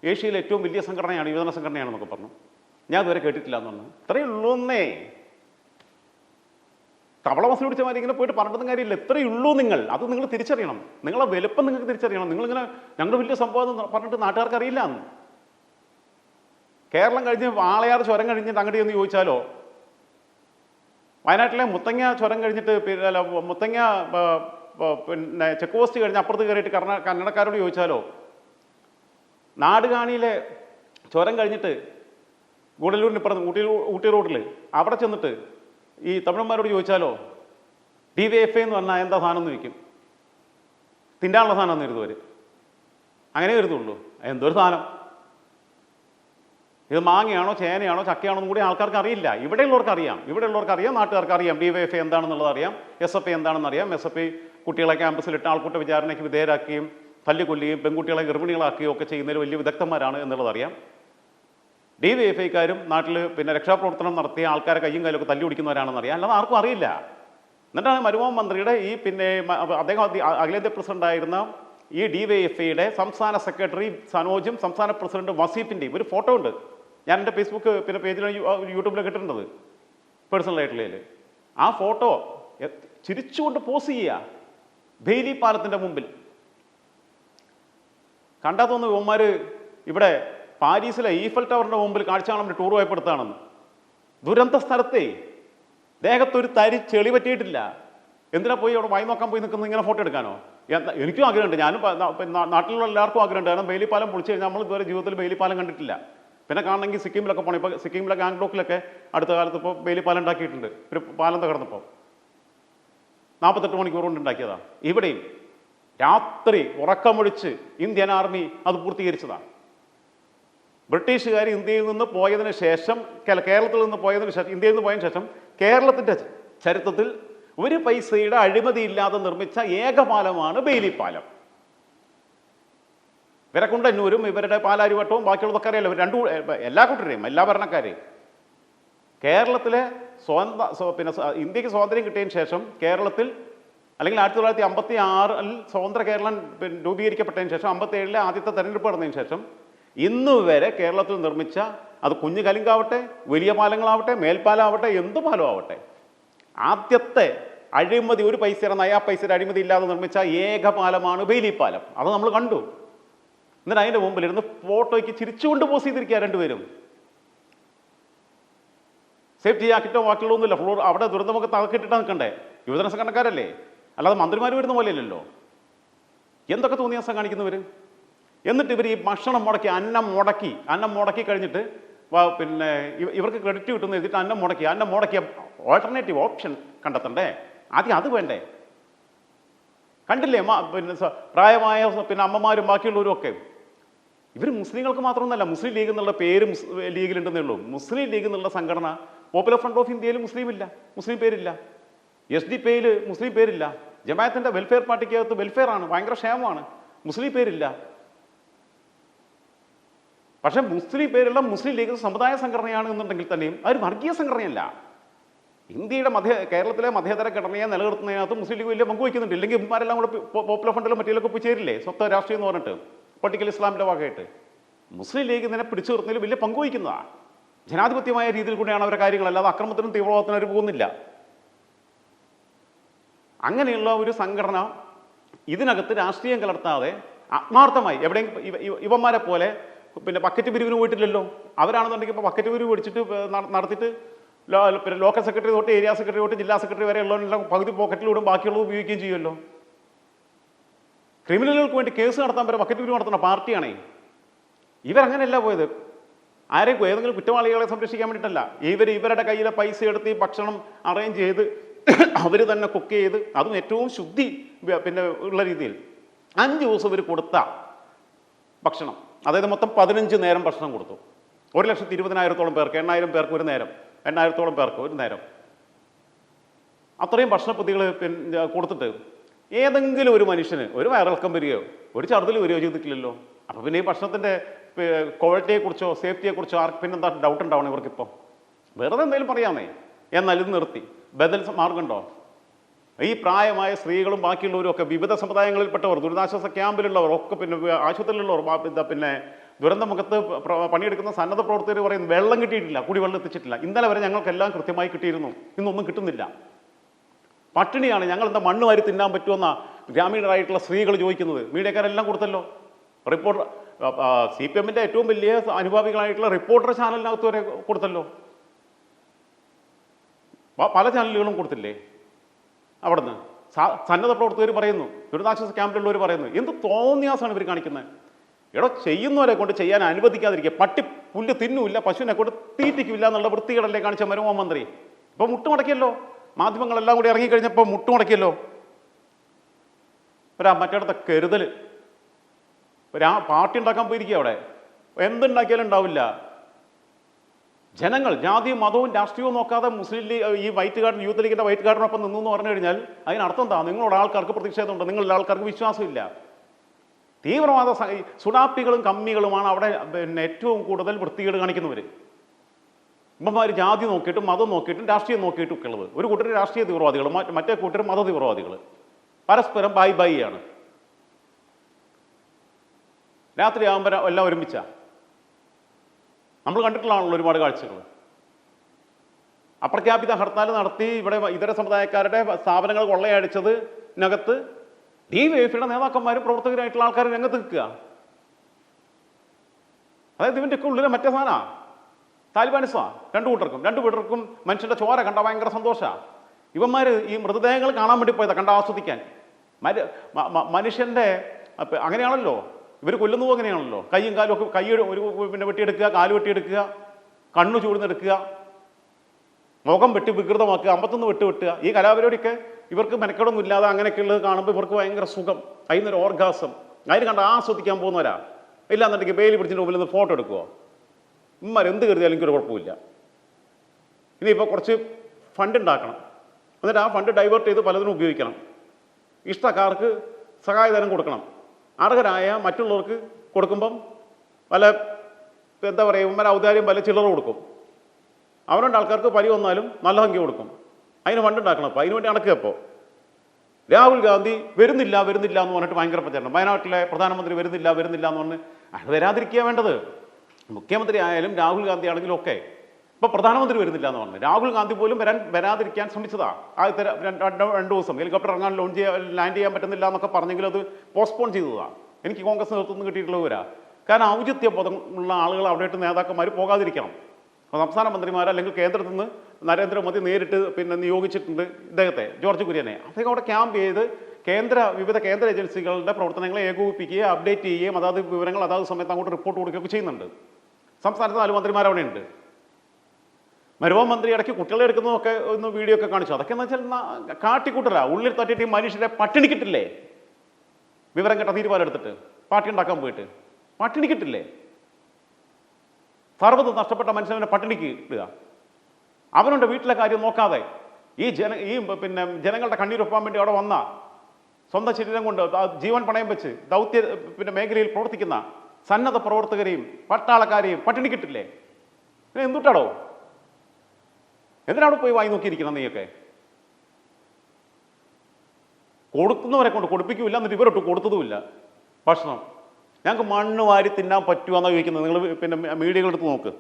ഏഷ്യയിലെ ഏറ്റവും വലിയ സംഘടനയാണ് യുവജന സംഘടനയാണെന്നൊക്കെ പറഞ്ഞു. ഞാൻ ഇതുവരെ കേട്ടിട്ടില്ല എന്ന് പറഞ്ഞു ഇത്രയേ ഉള്ളൂന്നേ. തവള മസിൽ പിടിച്ച മാതിരി ഇങ്ങനെ പോയിട്ട് പറഞ്ഞിട്ടും കാര്യമില്ല. ഇത്രയേ ഉള്ളൂ നിങ്ങൾ. അത് നിങ്ങൾ തിരിച്ചറിയണം. നിങ്ങളെ വലുപ്പം നിങ്ങൾക്ക് തിരിച്ചറിയണം. നിങ്ങളിങ്ങനെ ഞങ്ങളുടെ വലിയ സംഭവം എന്ന് പറഞ്ഞിട്ട് നാട്ടുകാർക്ക് അറിയില്ല എന്ന്. കേരളം കഴിഞ്ഞ് വാളയാർ ചുരം കഴിഞ്ഞിട്ട് അങ്ങോട്ട് എന്ന് ചോദിച്ചാലോ? വയനാട്ടിലെ മുത്തങ്ങ ചുരം കഴിഞ്ഞിട്ട് അല്ല, മുത്തങ്ങ പിന്നെ ചെക്ക് പോസ്റ്റ് കഴിഞ്ഞ് അപ്പുറത്ത് കയറിയിട്ട് കർണ കന്നഡക്കാരോട് ചോദിച്ചാലോ? നാടുകാണിയിലെ ചുരം കഴിഞ്ഞിട്ട് ഗൂഡല്ലൂരിന് ഇപ്പുറത്ത് ഊട്ടി ഊട്ടി റോഡിൽ അവിടെ ചെന്നിട്ട് ഈ തമിഴന്മാരോട് ചോദിച്ചാലോ? ഡി വി എഫ് എന്ന് പറഞ്ഞാൽ എന്താ സാധനം എന്ന് ചോദിക്കും. തിന്നാനുള്ള സാധനം എന്ന് കരുതുവർ അങ്ങനെ കരുതുള്ളൂ എന്തൊരു സാധനം. ഇത് മാങ്ങയാണോ ചേനയാണോ ചക്കയാണോ എന്നും കൂടി ആൾക്കാർക്ക് അറിയില്ല. ഇവിടെയുള്ളവർക്ക് അറിയാം. ഇവിടെയുള്ളവർക്ക് അറിയാം. നാട്ടുകാർക്ക് അറിയാം. ഡി വൈ എഫ് എന്താണെന്നുള്ളത് അറിയാം. എസ് എഫ് എന്താണെന്ന് അറിയാം. എസ് എഫ് ഐ കുട്ടികളെ ക്യാമ്പസിലിട്ട് ആൾക്കൂട്ട വിചാരണയ്ക്ക് വിധേയരാക്കുകയും തല്ലുകൊല്ലുകയും പെൺകുട്ടികളെ ഗർഭിണികളാക്കുകയും ഒക്കെ ചെയ്യുന്നതിൽ വലിയ വിദഗ്ധന്മാരാണ് എന്നുള്ളതറിയാം ഡി വൈ എഫ് ഐക്കാരും നാട്ടിൽ പിന്നെ രക്ഷാപ്രവർത്തനം നടത്തിയ ആൾക്കാരെ കയ്യും കയ്യിലൊക്കെ തല്ലി പിടിക്കുന്നവരാണെന്ന് അറിയാം. അല്ലാതെ ആർക്കും അറിയില്ല. എന്നിട്ടാണ് മരുമോഹൻ മന്ത്രിയുടെ ഈ പിന്നെ അദ്ദേഹം അഖിലേന്ത്യ അഖിലേന്ത്യാ പ്രസിഡന്റ് ആയിരുന്ന ഈ ഡി വൈ എഫ് ഐയുടെ സംസ്ഥാന സെക്രട്ടറി സനോജും സംസ്ഥാന പ്രസിഡന്റ് വസീഫിന്റെയും ഒരു ഫോട്ടോ ഉണ്ട്. ഞാൻ എന്റെ ഫേസ്ബുക്ക് പിന്നെ പേജിൽ യൂട്യൂബിലൊക്കെ ഇട്ടിട്ടുണ്ടത് പേഴ്സണൽ ആയിട്ടുള്ളതിൽ ആ ഫോട്ടോ ചിരിച്ചുകൊണ്ട് പോസ് ചെയ്യുക. ബെയിലി പാലത്തിന്റെ മുമ്പിൽ. കണ്ടാൽ തോന്നുന്നു ഇവിടെ പാരീസിലെ ഈഫൽ ടവറിന്റെ മുമ്പിൽ കാഴ്ച കാണാൻ ടൂർ പോയപ്പെടുത്താണെന്ന്. ദുരന്ത സ്ഥലത്തേ. ദേഹത്തൊരു തരി ചെളി പറ്റിയിട്ടില്ല. എന്തിനാ പോയി അവിടെ വായി നോക്കാൻ പോയി നിൽക്കുന്നത്? ഇങ്ങനെ ഫോട്ടോ എടുക്കാനോ? എനിക്കും ആഗ്രഹമുണ്ട്. ഞാനും നാട്ടിലുള്ള എല്ലാവർക്കും ആഗ്രഹമുണ്ട്. കാരണം ബെയിലിപ്പാലം പൊളിച്ച് കഴിഞ്ഞാൽ നമ്മൾ ഇതുവരെ ജീവിതത്തിൽ ബെയിലിപ്പാലം കണ്ടിട്ടില്ല. പിന്നെ കാണണമെങ്കിൽ സിക്കിമിലൊക്കെ പോകണം ഇപ്പോൾ സിക്കിമിലെ ഗാംഗ്ടോക്കിലൊക്കെ അടുത്ത കാലത്ത് ഇപ്പോൾ പാലം ഉണ്ടാക്കിയിട്ടുണ്ട്. ഒരു പാലം തകർന്നപ്പോൾ. നാൽപ്പത്തെട്ട് മണിക്കൂർ കൊണ്ട് ഉണ്ടാക്കിയതാണ്. ഇവിടെയും രാത്രി ഉറക്കമൊഴിച്ച് ഇന്ത്യൻ ആർമി അത് പൂർത്തീകരിച്ചതാണ്. ബ്രിട്ടീഷുകാർ ഇന്ത്യയിൽ നിന്ന് പോയതിന് ശേഷം കേരളത്തിൽ നിന്ന് പോയതിന് ശേഷം ഇന്ത്യയിൽ നിന്ന് പോയതിനു ശേഷം കേരളത്തിന്റെ ചരിത്രത്തിൽ ഒരു പൈസയുടെ അഴിമതിയില്ലാതെ നിർമ്മിച്ച ഏക പാലമാണ് ബെയിലി പാലം. വിരക്കുണ്ടന്നൂരും ഇവരുടെ പാലാരിവട്ടവും ബാക്കിയുള്ളതൊക്കെ അറിയാലോ. രണ്ടു എല്ലാ കൂട്ടരെയും എല്ലാ ഭരണക്കാരെയും. കേരളത്തിലെ സ്വന്ത സ്വ- പിന്നെ ഇന്ത്യയ്ക്ക് സ്വാതന്ത്ര്യം കിട്ടിയതിന് ശേഷം കേരളത്തിൽ അല്ലെങ്കിൽ ആയിരത്തി തൊള്ളായിരത്തി അമ്പത്തി ആറിൽ സ്വതന്ത്ര കേരളം രൂപീകരിക്കപ്പെട്ടതിന് ശേഷം അമ്പത്തി ഏഴിലെ ആദ്യത്തെ തെരഞ്ഞെടുപ്പ് നടന്നതിന് ശേഷം ഇന്ന് വരെ കേരളത്തിൽ നിർമ്മിച്ച അത് കുഞ്ഞു കലിങ്കാവട്ടെ വലിയ പാലങ്ങളാവട്ടെ മേൽപ്പാലമാവട്ടെ എന്ത് പാലം ആവട്ടെ ആദ്യത്തെ അഴിമതി ഒരു പൈസയുടെ നയാ പൈസയുടെ അഴിമതി ഇല്ലാതെ നിർമ്മിച്ച ഏക പാലമാണ് ബെയിലി പാലം അത് നമ്മൾ കണ്ടു. എന്നിട്ട് അതിന്റെ മുമ്പിലിരുന്ന് ഫോട്ടോയ്ക്ക് ചിരിച്ചുകൊണ്ട് പോസ് ചെയ്തിരിക്കുക രണ്ടുപേരും. സേഫ്റ്റി ആക്കിട്ടോ ബാക്കിയുള്ള ഒന്നുമില്ല. ഫ്ലോർ അവിടെ ദുരന്തമൊക്കെ തളക്കിട്ടിട്ട് നിൽക്കണ്ടേ? യുവജന സംഘടനക്കാരല്ലേ? അല്ലാതെ മന്ത്രിമാർ വരുന്ന പോലെയല്ലല്ലോ. എന്തൊക്കെ തോന്നിയാസം കാണിക്കുന്നവർ എന്നിട്ട് ഇവർ ഈ ഭക്ഷണം മുടക്കി അന്നം മുടക്കി അന്നം മുടക്കി കഴിഞ്ഞിട്ട് പിന്നെ ഇവർക്ക് ക്രെഡിറ്റ് കിട്ടുന്ന എഴുതിയിട്ട് അന്നം മുടക്കി അന്നം മുടക്കിയ ഓൾട്ടർനേറ്റീവ് ഓപ്ഷൻ കണ്ടെത്തണ്ടേ? ആദ്യം അത് വേണ്ടേ? കണ്ടില്ലേ പിന്നെ പ്രായമായ പിന്നെ അമ്മമാരും ബാക്കിയുള്ളവരും ഒക്കെ. ഇവർ മുസ്ലിങ്ങൾക്ക് മാത്രമൊന്നുമല്ല മുസ്ലിം ലീഗ് എന്നുള്ള പേര് ലീഗിലുണ്ടെന്നേ ഉള്ളൂ. മുസ്ലിം ലീഗ് എന്നുള്ള സംഘടന പോപ്പുലർ ഫ്രണ്ട് ഓഫ് ഇന്ത്യയിൽ മുസ്ലിം ഇല്ല. മുസ്ലിം പേരില്ല. എസ് ഡി പേയിൽ മുസ്ലിം പേരില്ല. ജമാഅത്തിന്റെ വെൽഫെയർ പാർട്ടിക്കകത്ത് വെൽഫെയർ ആണ്. ഭയങ്കര ക്ഷേമമാണ്. മുസ്ലിം പേരില്ല. പക്ഷേ മുസ്ലിം പേരുള്ള മുസ്ലിം ലീഗ് സമുദായ സംഘടനയാണ് എന്നുണ്ടെങ്കിൽ തന്നെയും അതൊരു വർഗീയ സംഘടനയല്ല. ഇന്ത്യയുടെ മധ്യ കേരളത്തിലെ മധ്യതര ഘടനയെ നിലനിർത്തുന്നതിനകത്ത് മുസ്ലിം ലീഗ് വലിയ പങ്ക് വഹിക്കുന്നുണ്ട്. ഇല്ലെങ്കിൽ ഇവന്മാരെല്ലാം കൂടെ പോപ്പുലർ ഫ്രണ്ടിലും മറ്റേലൊക്കെ പോയി ചേരില്ലേ? സ്വത്ത് രാഷ്ട്രീയം എന്ന് പറഞ്ഞിട്ട് പൊളിറ്റിക്കൽ ഇസ്ലാമിന്റെ ഭാഗമായിട്ട്. മുസ്ലിം ലീഗ് ഇതിനെ പിടിച്ചു നിർത്തുന്നതിൽ വലിയ പങ്ക് വഹിക്കുന്നതാണ്. ജനാധിപത്യമായ രീതിയിൽ കൂടിയാണ് അവരുടെ കാര്യങ്ങൾ. അല്ലാതെ അക്രമത്തിനും തീവ്രവാദത്തിനും അവർ പോകുന്നില്ല. അങ്ങനെയുള്ള ഒരു സംഘടന ഇതിനകത്ത് രാഷ്ട്രീയം കലർത്താതെ ആത്മാർത്ഥമായി എവിടെയെങ്കിലും ഇവ- ഇവ- ഇവന്മാരെ പോലെ പിന്നെ ബക്കറ്റ് പിരിവിന് പോയിട്ടില്ലല്ലോ. അവരാണെന്നുണ്ടെങ്കിൽ ഇപ്പോൾ ബക്കറ്റ് പിരിവ് പിടിച്ചിട്ട് നടത്തിയിട്ട് പിന്നെ ലോക്കൽ സെക്രട്ടറി തൊട്ട് ഏരിയ സെക്രട്ടറി തൊട്ട് ജില്ലാ സെക്രട്ടറി വരെ ഉള്ളവരെല്ലാം പകുതി പോക്കറ്റിലൂടെ ബാക്കിയുള്ളത് ഉപയോഗിക്കുകയും ചെയ്യുമല്ലോ. ക്രിമിനലുകൾക്ക് വേണ്ടി കേസ് നടത്താൻ വരെ ബക്കറ്റ് പിരിവ് നടത്തുന്ന പാർട്ടിയാണേ. ഇവരങ്ങനെയല്ല പോയത്. ആരെയും ഏതെങ്കിലും കുറ്റവാളികളെ സംരക്ഷിക്കാൻ വേണ്ടിയിട്ടല്ല. ഇവർ ഇവരുടെ കയ്യിലെ പൈസ എടുത്ത് ഭക്ഷണം അറേഞ്ച് ചെയ്ത് അവർ തന്നെ കുക്ക് ചെയ്ത് അതും ഏറ്റവും ശുദ്ധി പിന്നെ ഉള്ള രീതിയിൽ അഞ്ച് ദിവസം ഇവർ കൊടുത്ത ഭക്ഷണം. അതായത് മൊത്തം പതിനഞ്ച് നേരം ഭക്ഷണം കൊടുത്തു. ഒരു ലക്ഷത്തി ഇരുപതിനായിരത്തോളം പേർക്ക് എണ്ണായിരം പേർക്ക് ഒരു നേരം. എണ്ണായിരത്തോളം പേർക്ക് ഒരു നേരം. അത്രയും ഭക്ഷണപ്പൊതികൾ പിന്നെ കൊടുത്തിട്ട് ഏതെങ്കിലും ഒരു മനുഷ്യന് ഒരു വയറിളക്കം വരികയോ ഒരു ചറുതൽ വരികയോ ചെയ്തിട്ടില്ലല്ലോ അപ്പോൾ പിന്നെ ഈ ഭക്ഷണത്തിന്റെ ക്വാളിറ്റിയെക്കുറിച്ചോ സേഫ്റ്റിയെക്കുറിച്ചോ ആർക്ക് പിന്നെന്താ ഡൗട്ട് ഉണ്ടാവണം ഇവർക്കിപ്പോൾ വെറുതെ എന്തെങ്കിലും പറയാമേ. എന്നാൽ ഇത് നിർത്തി. ബദൽ മാർഗമുണ്ടോ ഈ പ്രായമായ സ്ത്രീകളും ബാക്കിയുള്ളവരും ഒക്കെ വിവിധ സമുദായങ്ങളിൽപ്പെട്ടവർ ദുരിതാശ്വാസ ക്യാമ്പിലുള്ളവർ ഒക്കെ പിന്നെ ആശുപത്രിയിലുള്ളവർ പിന്നെ ദുരന്തമുഖത്ത് മുഖത്ത് പണിയെടുക്കുന്ന സന്നദ്ധ പ്രവർത്തകർ പറയുന്നു വെള്ളം കിട്ടിയിട്ടില്ല കുടിവെള്ളം എത്തിച്ചിട്ടില്ല. ഇന്നലെ വരെ ഞങ്ങൾക്കെല്ലാം കൃത്യമായി കിട്ടിയിരുന്നു. ഇന്നൊന്നും കിട്ടുന്നില്ല. പട്ടിണിയാണ്. ഞങ്ങൾ എന്താ മണ്ണ് വാരി തിന്നാൻ പറ്റുമെന്ന ഗ്രാമീണരായിട്ടുള്ള സ്ത്രീകൾ ചോദിക്കുന്നത്. മീഡിയക്കാരെല്ലാം കൊടുത്തല്ലോ. റിപ്പോർട്ടർ സി പി എമ്മിന്റെ ഏറ്റവും വലിയ അനുഭാവികളായിട്ടുള്ള റിപ്പോർട്ടർ ചാനലിനകത്ത് വരെ കൊടുത്തല്ലോ. പല ചാനലുകളും കൊടുത്തില്ലേ? അവിടുന്ന്. സന്നദ്ധ പ്രവർത്തകർ പറയുന്നു. ദുരിതാശ്വാസ ക്യാമ്പിലുള്ളവർ പറയുന്നു. എന്ത് തോന്നിയാസാണ് ഇവർ കാണിക്കുന്നത് എടോ ചെയ്യുന്നവരെ കൊണ്ട് ചെയ്യാൻ അനുവദിക്കാതിരിക്കുക. പട്ടി പുല്ല് തിന്നൂല്ല പശുവിനെ കൊണ്ട് തീറ്റിക്കില്ല എന്നുള്ള വൃത്തികളല്ലേ കാണിച്ച മരുമോ മന്ത്രി. ഇപ്പൊ മുട്ടുമടക്കിയല്ലോ. മാധ്യമങ്ങളെല്ലാം കൂടി ഇറങ്ങിക്കഴിഞ്ഞപ്പോൾ മുട്ടുമടക്കിയല്ലോ. ഒരാ മറ്റിടത്തെ കരുതൽ ഒരാ പാർട്ടി ഉണ്ടാക്കാൻ പോയിരിക്കുക അവിടെ. എന്തുണ്ടാക്കിയാലും ഉണ്ടാവില്ല. ജനങ്ങൾ ജാതിയും മതവും രാഷ്ട്രീയവും നോക്കാതെ മുസ്ലിം ലീഗ് ഈ വൈറ്റ് ഗാർഡൻ യൂത്ത് ലീഗിന്റെ വൈറ്റ് ഗാർഡനൊപ്പം നിന്നു എന്ന് പറഞ്ഞു കഴിഞ്ഞാൽ അതിനർത്ഥം എന്താ? നിങ്ങളുടെ ആൾക്കാർക്ക് പ്രതിഷേധമുണ്ട്? നിങ്ങളുടെ ആൾക്കാർക്ക് വിശ്വാസമില്ല. തീവ്രവാദ സുഡാപ്പികളും കമ്മികളുമാണ് അവിടെ പിന്നെ ഏറ്റവും കൂടുതൽ വൃത്തികേട് കാണിക്കുന്നവർ ഇമ്മമാർ ജാതി നോക്കിയിട്ടും മതം നോക്കിയിട്ടും രാഷ്ട്രീയം നോക്കിയിട്ടും ഒക്കെ ഉള്ളത് ഒരു കൂട്ടർ രാഷ്ട്രീയ തീവ്രവാദികൾ മറ്റ് കൂട്ടർ മത തീവ്രവാദികൾ പരസ്പരം ബൈ ബൈ ആണ്. രാത്രി ആകുമ്പോൾ എല്ലാം ഒരുമിച്ചാ? നമ്മൾ കണ്ടിട്ടുള്ളതാണല്ലോ ഒരുപാട് കാഴ്ചകൾ അപ്രഖ്യാപിത ഹർത്താൽ നടത്തി ഇവിടെ ഇതര സമുദായക്കാരുടെ സ്ഥാപനങ്ങൾ കൊള്ളയടിച്ചത് നകത്ത് ഡി വൈ എഫിയുടെ നേതാക്കന്മാരും പ്രവർത്തകരായിട്ടുള്ള ആൾക്കാർ രംഗത്ത് നിൽക്കുക. അതായത് ഇവന്റെ ഒക്കെ ഉള്ളിലെ മറ്റേ സാധന. താലിബാനിസാ രണ്ടു കൂട്ടർക്കും. രണ്ടു കൂട്ടർക്കും മനുഷ്യന്റെ ചോര കണ്ട ഭയങ്കര സന്തോഷമാണ് ഇവന്മാർ ഈ മൃതദേഹങ്ങൾ കാണാൻ വേണ്ടി പോയതാ കണ്ട ആസ്വദിക്കാൻ. മനുഷ്യന്റെ അങ്ങനെയാണല്ലോ. ഇവർ കൊല്ലുന്നതും അങ്ങനെയാണല്ലോ. കൈയും കാലും ഒക്കെ കൈ ഒരു പിന്നെ വെട്ടിയെടുക്കുക കാൽ വെട്ടിയെടുക്കുക കണ്ണു ചൂടുന്നെടുക്കുക മുഖം വെട്ടി വികൃതമാക്കുക അമ്പത്തൊന്ന് വെട്ട് വെട്ടുക ഈ കലാപരിപാടിയൊക്കെ ഇവർക്ക് മെനക്കെടൊന്നും ഇല്ലാതെ അങ്ങനെയൊക്കെയുള്ളത് കാണുമ്പോൾ ഇവർക്ക് ഭയങ്കര സുഖം. അതിനൊരു ഓർഗാസം. അതിന് കണ്ട ആസ്വദിക്കാൻ പോകുന്നവരാ. ഇല്ല എന്നുണ്ടെങ്കിൽ ബെയിൽ പിടിച്ചിട്ട് മുമ്പിൽ നിന്ന് ഫോട്ടോ എടുക്കുമോ ഇമ്മാർ എന്ത് കരുതിയാലും എനിക്കൊരു കുഴപ്പമില്ല. ഇനിയിപ്പോൾ കുറച്ച് ഫണ്ട് ഉണ്ടാക്കണം. എന്നിട്ട് ആ ഫണ്ട് ഡൈവേർട്ട് ചെയ്ത് പലതിനും ഉപയോഗിക്കണം. ഇഷ്ടക്കാർക്ക് സഹായധനം കൊടുക്കണം. അർഹരായ മറ്റുള്ളവർക്ക് കൊടുക്കുമ്പം പല എന്താ പറയുക ഇവന്മാർ ഔദാര്യം പല ചില്ലറ കൊടുക്കും. അവരുടെ ആൾക്കാർക്ക് പരി വന്നാലും നല്ല സംഖ്യ കൊടുക്കും. അതിന് ഫണ്ട് ഉണ്ടാക്കണം. അപ്പോൾ അതിന് വേണ്ടി നടക്കുക ഇപ്പോൾ രാഹുൽ ഗാന്ധി വരുന്നില്ല വരുന്നില്ല എന്ന് പറഞ്ഞിട്ട് ഭയങ്കര പ്രചരണം. വയനാട്ടിലെ പ്രധാനമന്ത്രി വരുന്നില്ല വരുന്നില്ല എന്ന് പറഞ്ഞ് അത് വരാതിരിക്കുക വേണ്ടത്. മുഖ്യമന്ത്രി ആയാലും രാഹുൽ ഗാന്ധി ആണെങ്കിലും ഒക്കെ. ഇപ്പൊ പ്രധാനമന്ത്രി വരുന്നില്ല എന്ന് പറഞ്ഞു. രാഹുൽ ഗാന്ധി പോലും വരാൻ വരാതിരിക്കാൻ ശ്രമിച്ചതാ. ആദ്യത്തെ രണ്ട് ദിവസം ഹെലികോപ്റ്റർ ഇറങ്ങാൻ ലോഞ്ച് ചെയ്യാൻ ലാൻഡ് ചെയ്യാൻ പറ്റുന്നില്ല എന്നൊക്കെ പറഞ്ഞെങ്കിൽ അത് പോസ്റ്റ്പോൺ ചെയ്തതാ. എനിക്ക് കോൺഗ്രസ് നേതൃത്വം കിട്ടിയിട്ടുള്ളവരാ. കാരണം ഔചിത്യ ബോധമുള്ള ആളുകൾ അവിടെയിട്ട് നേതാക്കന്മാർ പോകാതിരിക്കണം. സംസ്ഥാന മന്ത്രിമാർ അല്ലെങ്കിൽ കേന്ദ്രത്തിൽ നിന്ന് നരേന്ദ്രമോദി നേരിട്ട് പിന്നെ നിയോഗിച്ചിട്ടുണ്ട് ഇദ്ദേഹത്തെ ജോർജ് കുര്യനെ. അദ്ദേഹം അവിടെ ക്യാമ്പ് ചെയ്ത് കേന്ദ്ര വിവിധ കേന്ദ്ര ഏജൻസികളുടെ പ്രവർത്തനങ്ങളെ ഏകോപിപ്പിക്കുകയും അപ്ഡേറ്റ് ചെയ്യുകയും അതാത് വിവരങ്ങൾ അതാത് സമയത്ത് അങ്ങോട്ട് റിപ്പോർട്ട് കൊടുക്കുകയൊക്കെ ചെയ്യുന്നുണ്ട്. സംസ്ഥാനത്ത് നാല് മന്ത്രിമാർ അവിടെ ഉണ്ട് മരുവ മന്ത്രി ഇടയ്ക്ക് കുട്ടികളെ എടുക്കുന്നതൊക്കെ ഒന്ന് വീഡിയോ ഒക്കെ കാണിച്ചു. അതൊക്കെ എന്ന് വെച്ചാൽ കാട്ടിക്കൂട്ടല. ഉള്ളിൽ തട്ടിയിട്ട് മനുഷ്യരെ പട്ടിണിക്കിട്ടില്ലേ? വിവരം കേട്ട തീരുമാനം എടുത്തിട്ട് പാട്ടി ഉണ്ടാക്കാൻ പോയിട്ട്. പട്ടിണിക്കിട്ടില്ലേ? സർവത് നഷ്ടപ്പെട്ട മനുഷ്യനെ പട്ടിണിക്ക് ഇടുക. അവനുണ്ട് വീട്ടിലെ കാര്യം നോക്കാതെ ഈ ജന ഈ പിന്നെ ജനങ്ങളുടെ കണ്ണീരൊപ്പാൻ വേണ്ടി അവിടെ വന്ന സ്വന്തം ശരീരം കൊണ്ട് ജീവൻ പണയം വെച്ച് ദൗത്യ പിന്നെ മേഖലയിൽ പ്രവർത്തിക്കുന്ന സന്നദ്ധ പ്രവർത്തകരെയും പട്ടാളക്കാരെയും പട്ടിണിക്കിട്ടില്ലേ? പിന്നെ എന്തുട്ടാടോ? എന്തിനാണ് പോയി വായി നോക്കിയിരിക്കണം നീയൊക്കെ? കൊടുക്കുന്നവരെ കൊണ്ട് കൊടുപ്പിക്കില്ല എന്നിട്ട് ഇവരൊട്ട് കൊടുത്തതുമില്ല. ഭക്ഷണം. ഞങ്ങൾക്ക് മണ്ണ് വാരി തിന്നാൻ പറ്റുമെന്നാണ് ചോദിക്കുന്നത്. നിങ്ങൾ പിന്നെ മീഡിയകളെടുത്ത് നോക്ക്.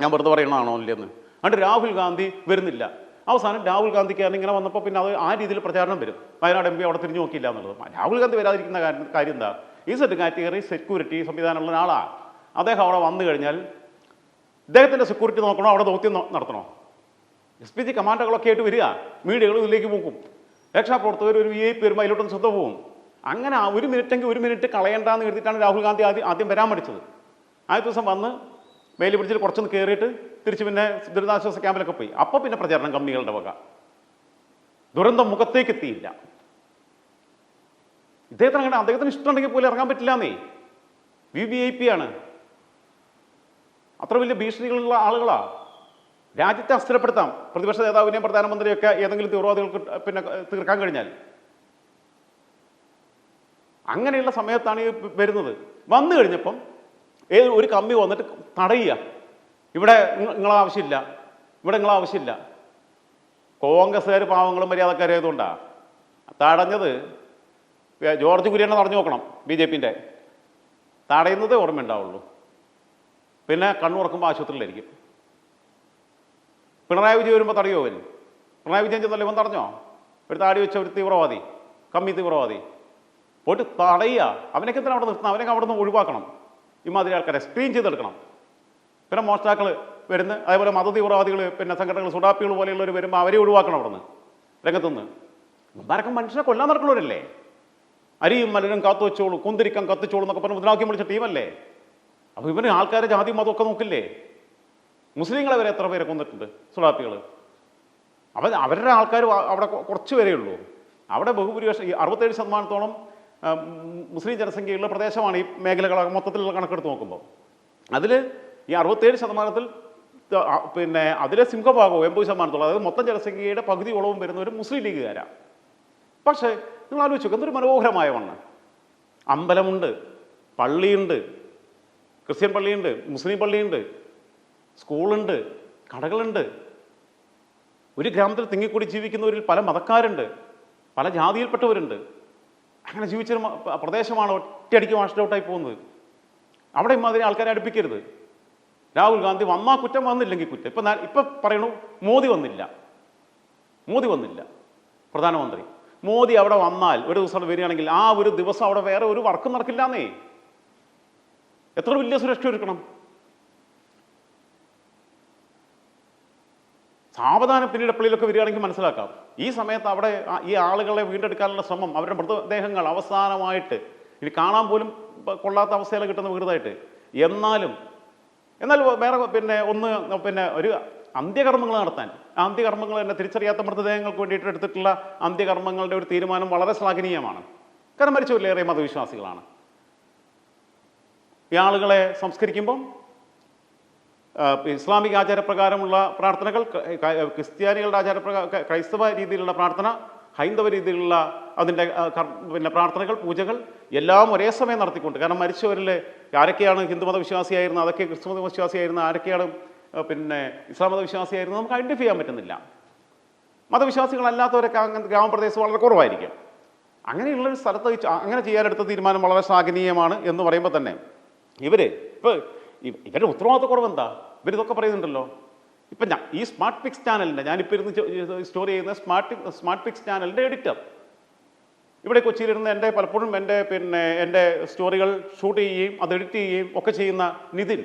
ഞാൻ വെറുതെ പറയണതാണോ ഇല്ലെന്ന് അതുകൊണ്ട് രാഹുൽ ഗാന്ധി വരുന്നില്ല. അവസാനം രാഹുൽ ഗാന്ധിക്കാരൻ ഇങ്ങനെ വന്നപ്പോൾ പിന്നെ അത് ആ രീതിയിൽ പ്രചാരണം വരും. വയനാട് എം പി അവിടെ തിരിഞ്ഞു നോക്കിയില്ല എന്നുള്ളത്. രാഹുൽ ഗാന്ധി വരാതിരിക്കുന്ന കാര്യം കാര്യം എന്താ? ഈ സെറ്റ് കാറ്റഗറി സെക്യൂരിറ്റി സംവിധാനമുള്ള ഒരാളാണ് അദ്ദേഹം അവിടെ വന്നു കഴിഞ്ഞാൽ അദ്ദേഹത്തിന്റെ സെക്യൂരിറ്റി നോക്കണോ? അവിടെ ദൗത്യം നടത്തണോ? എസ് പി ജി കമാൻഡറുകളൊക്കെ ആയിട്ട് വരിക. മീഡിയകൾ ഇതിലേക്ക് പോകും. രക്ഷാപ്രവർത്തകർ ഒരു വി ഐ പി വരുമ്പോൾ അതിലോട്ടൊന്ന് ശ്രദ്ധ പോകും. അങ്ങനെ ആ ഒരു മിനിറ്റെങ്കിൽ ഒരു മിനിറ്റ് കളയണ്ടെന്ന് കരുതിയിട്ടാണ് രാഹുൽ ഗാന്ധി ആദ്യം ആദ്യം വരാൻ പഠിച്ചത് ആദ്യ ദിവസം വന്ന് വേലി പിടിച്ചിൽ കുറച്ചൊന്ന് കയറിയിട്ട് തിരിച്ച് പിന്നെ ദുരിതാശ്വാസ ക്യാമ്പിലൊക്കെ പോയി. അപ്പോൾ പിന്നെ പ്രചാരണം കമ്മികളുടെ വക. ദുരന്തം മുഖത്തേക്ക് എത്തിയില്ല. ഇദ്ദേഹത്തിന് അങ്ങനെ അദ്ദേഹത്തിന് ഇഷ്ടമുണ്ടെങ്കിൽ പോലും ഇറങ്ങാൻ പറ്റില്ല എന്നേ വി വി ഐ പി ആണ്. അത്ര വലിയ ഭീഷണികളുള്ള ആളുകളാ. രാജ്യത്തെ അസ്ഥിരപ്പെടുത്താം. പ്രതിപക്ഷ നേതാവിനെയും പ്രധാനമന്ത്രിയൊക്കെ ഏതെങ്കിലും തീവ്രവാദികൾക്ക് പിന്നെ തീർക്കാൻ കഴിഞ്ഞാൽ. അങ്ങനെയുള്ള സമയത്താണ് ഈ വരുന്നത്. വന്നു കഴിഞ്ഞപ്പം ഏത് ഒരു കമ്പി വന്നിട്ട് തടയുക. ഇവിടെ നിങ്ങളെ ആവശ്യമില്ല. ഇവിടെ നിങ്ങളെ ആവശ്യമില്ല. കോൺഗ്രസ്സുകാർ പാവങ്ങളും മര്യാദക്കാരായതുകൊണ്ടാണ് തടഞ്ഞത് ജോർജ് കുര്യനെ തടഞ്ഞു നോക്കണം ബി ജെ പിന്റെ തടയുന്നതേ ഓർമ്മയുണ്ടാവുള്ളൂ പിന്നെ കണ്ണുറക്കുമ്പോൾ ആശുപത്രിയിലായിരിക്കും. പിണറായി വിജയൻ വരുമ്പോൾ തടയോ അവൻ പിണറായി വിജയൻ ചെന്നല്ലോ ഇവൻ തടഞ്ഞോ? ഒരു താടി വെച്ച ഒരു തീവ്രവാദി കമ്മി തീവ്രവാദി. പോയിട്ട് തടയുക. അവനൊക്കെ എന്തിനാ അവിടെ നിർത്തണം. അവനൊക്കെ അവിടെ നിന്ന് ഒഴിവാക്കണം. ഇമാതിരി ആൾക്കാരെ സ്ക്രീൻ ചെയ്തെടുക്കണം. പിന്നെ മോഷ്ടാക്കൾ വരുന്ന അതേപോലെ മത തീവ്രവാദികൾ പിന്നെ സംഘടനകൾ സുഡാപ്പികൾ പോലെയുള്ളവർ വരുമ്പോൾ അവരെ ഒഴിവാക്കണം അവിടെ നിന്ന് രംഗത്തുനിന്ന്. ഇവന്മാരൊക്കെ മനുഷ്യനെ കൊല്ലാൻ നടക്കുന്നവരല്ലേ? അരിയും മലരും കാത്തു വെച്ചോളൂ കുന്തിരിക്കം കത്തിച്ചോളൂ എന്നൊക്കെ പറഞ്ഞ് മുദ്രാവാക്യം വിളിച്ച ടീമല്ലേ? അപ്പോൾ ഇവന് ആൾക്കാരെ ജാതി മതമൊക്കെ നോക്കില്ലേ? മുസ്ലിങ്ങളെ വരെ എത്ര പേരെ കൊന്നിട്ടുണ്ട് സുഡാപ്പികൾ അവൻ അവരുടെ ആൾക്കാർ അവിടെ കുറച്ച് പേരേ ഉള്ളൂ. അവിടെ ബഹുഭൂരിപക്ഷം അറുപത്തേഴ് ശതമാനത്തോളം മുസ്ലിം ജനസംഖ്യയുള്ള പ്രദേശമാണ് ഈ മേഖലകൾ മൊത്തത്തിലുള്ള കണക്കെടുത്ത് നോക്കുമ്പോൾ. അതിൽ ഈ അറുപത്തേഴ് ശതമാനത്തിൽ പിന്നെ അതിലെ സിംഹഭാഗവും എൺപത് ശതമാനത്തോളം അതായത് മൊത്തം ജനസംഖ്യയുടെ പകുതിയോളം വരുന്ന ഒരു മുസ്ലിം ലീഗുകാരാണ് പക്ഷേ നിങ്ങൾ ആലോചിച്ചു എന്തൊരു മനോഹരമായ മണ്ണ്. അമ്പലമുണ്ട് പള്ളിയുണ്ട് ക്രിസ്ത്യൻ പള്ളിയുണ്ട് മുസ്ലിം പള്ളിയുണ്ട് സ്കൂളുണ്ട് കടകളുണ്ട്. ഒരു ഗ്രാമത്തിൽ തിങ്ങിക്കൂടി ജീവിക്കുന്നവരിൽ പല മതക്കാരുണ്ട് പല ജാതിയിൽപ്പെട്ടവരുണ്ട്. അങ്ങനെ ജീവിച്ചൊരു പ്രദേശമാണ് ഒറ്റയടിക്ക് വാഷ്ഡ് ഔട്ടായി പോകുന്നത്. അവിടെ ഇമാതിരി ആൾക്കാരെ അടുപ്പിക്കരുത്. രാഹുൽ ഗാന്ധി വന്നാൽ കുറ്റം വന്നില്ലെങ്കിൽ കുറ്റം. ഇപ്പം ഇപ്പം പറയണു മോദി വന്നില്ല. മോദി വന്നില്ല. പ്രധാനമന്ത്രി. മോദി അവിടെ വന്നാൽ ഒരു ദിവസം വരികയാണെങ്കിൽ ആ ഒരു ദിവസം അവിടെ വേറെ ഒരു വർക്കും നടക്കില്ല നടക്കില്ലാന്നേ. എത്ര വലിയ സുരക്ഷ ഒരുക്കണം? സാവധാനം പിന്നീട് എപ്പോഴേലൊക്കെ വരികയാണെങ്കിൽ മനസ്സിലാക്കാം. ഈ സമയത്ത് അവിടെ ഈ ആളുകളെ വീണ്ടെടുക്കാനുള്ള ശ്രമം അവരുടെ മൃതദേഹങ്ങൾ അവസാനമായിട്ട് ഇനി കാണാൻ പോലും കൊള്ളാത്ത അവസ്ഥയിൽ കിട്ടുന്ന വീടുതായിട്ട് എന്നാലും എന്നാൽ വേറെ പിന്നെ ഒന്ന് പിന്നെ ഒരു അന്ത്യകർമ്മങ്ങൾ നടത്താൻ. അന്ത്യകർമ്മങ്ങൾ തന്നെ തിരിച്ചറിയാത്ത മൃതദേഹങ്ങൾക്ക് വേണ്ടിയിട്ട് എടുത്തിട്ടുള്ള അന്ത്യകർമ്മങ്ങളുടെ ഒരു തീരുമാനം വളരെ ശ്ലാഘനീയമാണ്. കാരണം മരിച്ചവരിലേറെ മതവിശ്വാസികളാണ്. ഈ ആളുകളെ സംസ്കരിക്കുമ്പം ഇസ്ലാമിക ആചാരപ്രകാരമുള്ള പ്രാർത്ഥനകൾ ക്രിസ്ത്യാനികളുടെ ആചാരപ്രകാരം ക്രൈസ്തവ രീതിയിലുള്ള പ്രാർത്ഥന ഹൈന്ദവ രീതിയിലുള്ള അതിന്റെ പിന്നെ പ്രാർത്ഥനകൾ പൂജകൾ എല്ലാം ഒരേ സമയം നടത്തിക്കൊണ്ട് കാരണം മരിച്ചവരിൽ ആരൊക്കെയാണ് ഹിന്ദുമത വിശ്വാസിയായിരുന്നത് അതൊക്കെ ക്രിസ്തുമത വിശ്വാസിയായിരുന്നു ആരൊക്കെയാണ് പിന്നെ ഇസ്ലാം മത വിശ്വാസിയായിരുന്നത് നമുക്ക് ഐഡന്റിഫൈ ചെയ്യാൻ പറ്റുന്നില്ല. മതവിശ്വാസികളല്ലാത്തവരൊക്കെ അങ്ങനെ ഗ്രാമപ്രദേശം വളരെ കുറവായിരിക്കും. അങ്ങനെയുള്ളൊരു സ്ഥലത്ത് അങ്ങനെ ചെയ്യാനെടുത്ത തീരുമാനം വളരെ ശ്ലാഘനീയമാണ് എന്ന് പറയുമ്പോൾ തന്നെ ഇവർ ഇപ്പോൾ ഇവരുടെ ഉത്തരവാദിത്ത കുറവെന്താ ഇവരിതൊക്കെ പറയുന്നുണ്ടല്ലോ. ഇപ്പം ഞാൻ ഈ സ്മാർട്ട് പിക്സ് ചാനലിന്റെ ഞാനിപ്പോൾ ഇരുന്ന് സ്റ്റോറി ചെയ്യുന്ന സ്മാർട്ട് സ്മാർട്ട് പിക്സ് ചാനലിന്റെ എഡിറ്റർ ഇവിടെ കൊച്ചിയിലിരുന്ന് എന്റെ പലപ്പോഴും എന്റെ പിന്നെ എന്റെ സ്റ്റോറികൾ ഷൂട്ട് ചെയ്യുകയും അത് എഡിറ്റ് ചെയ്യുകയും ഒക്കെ ചെയ്യുന്ന നിതിൻ.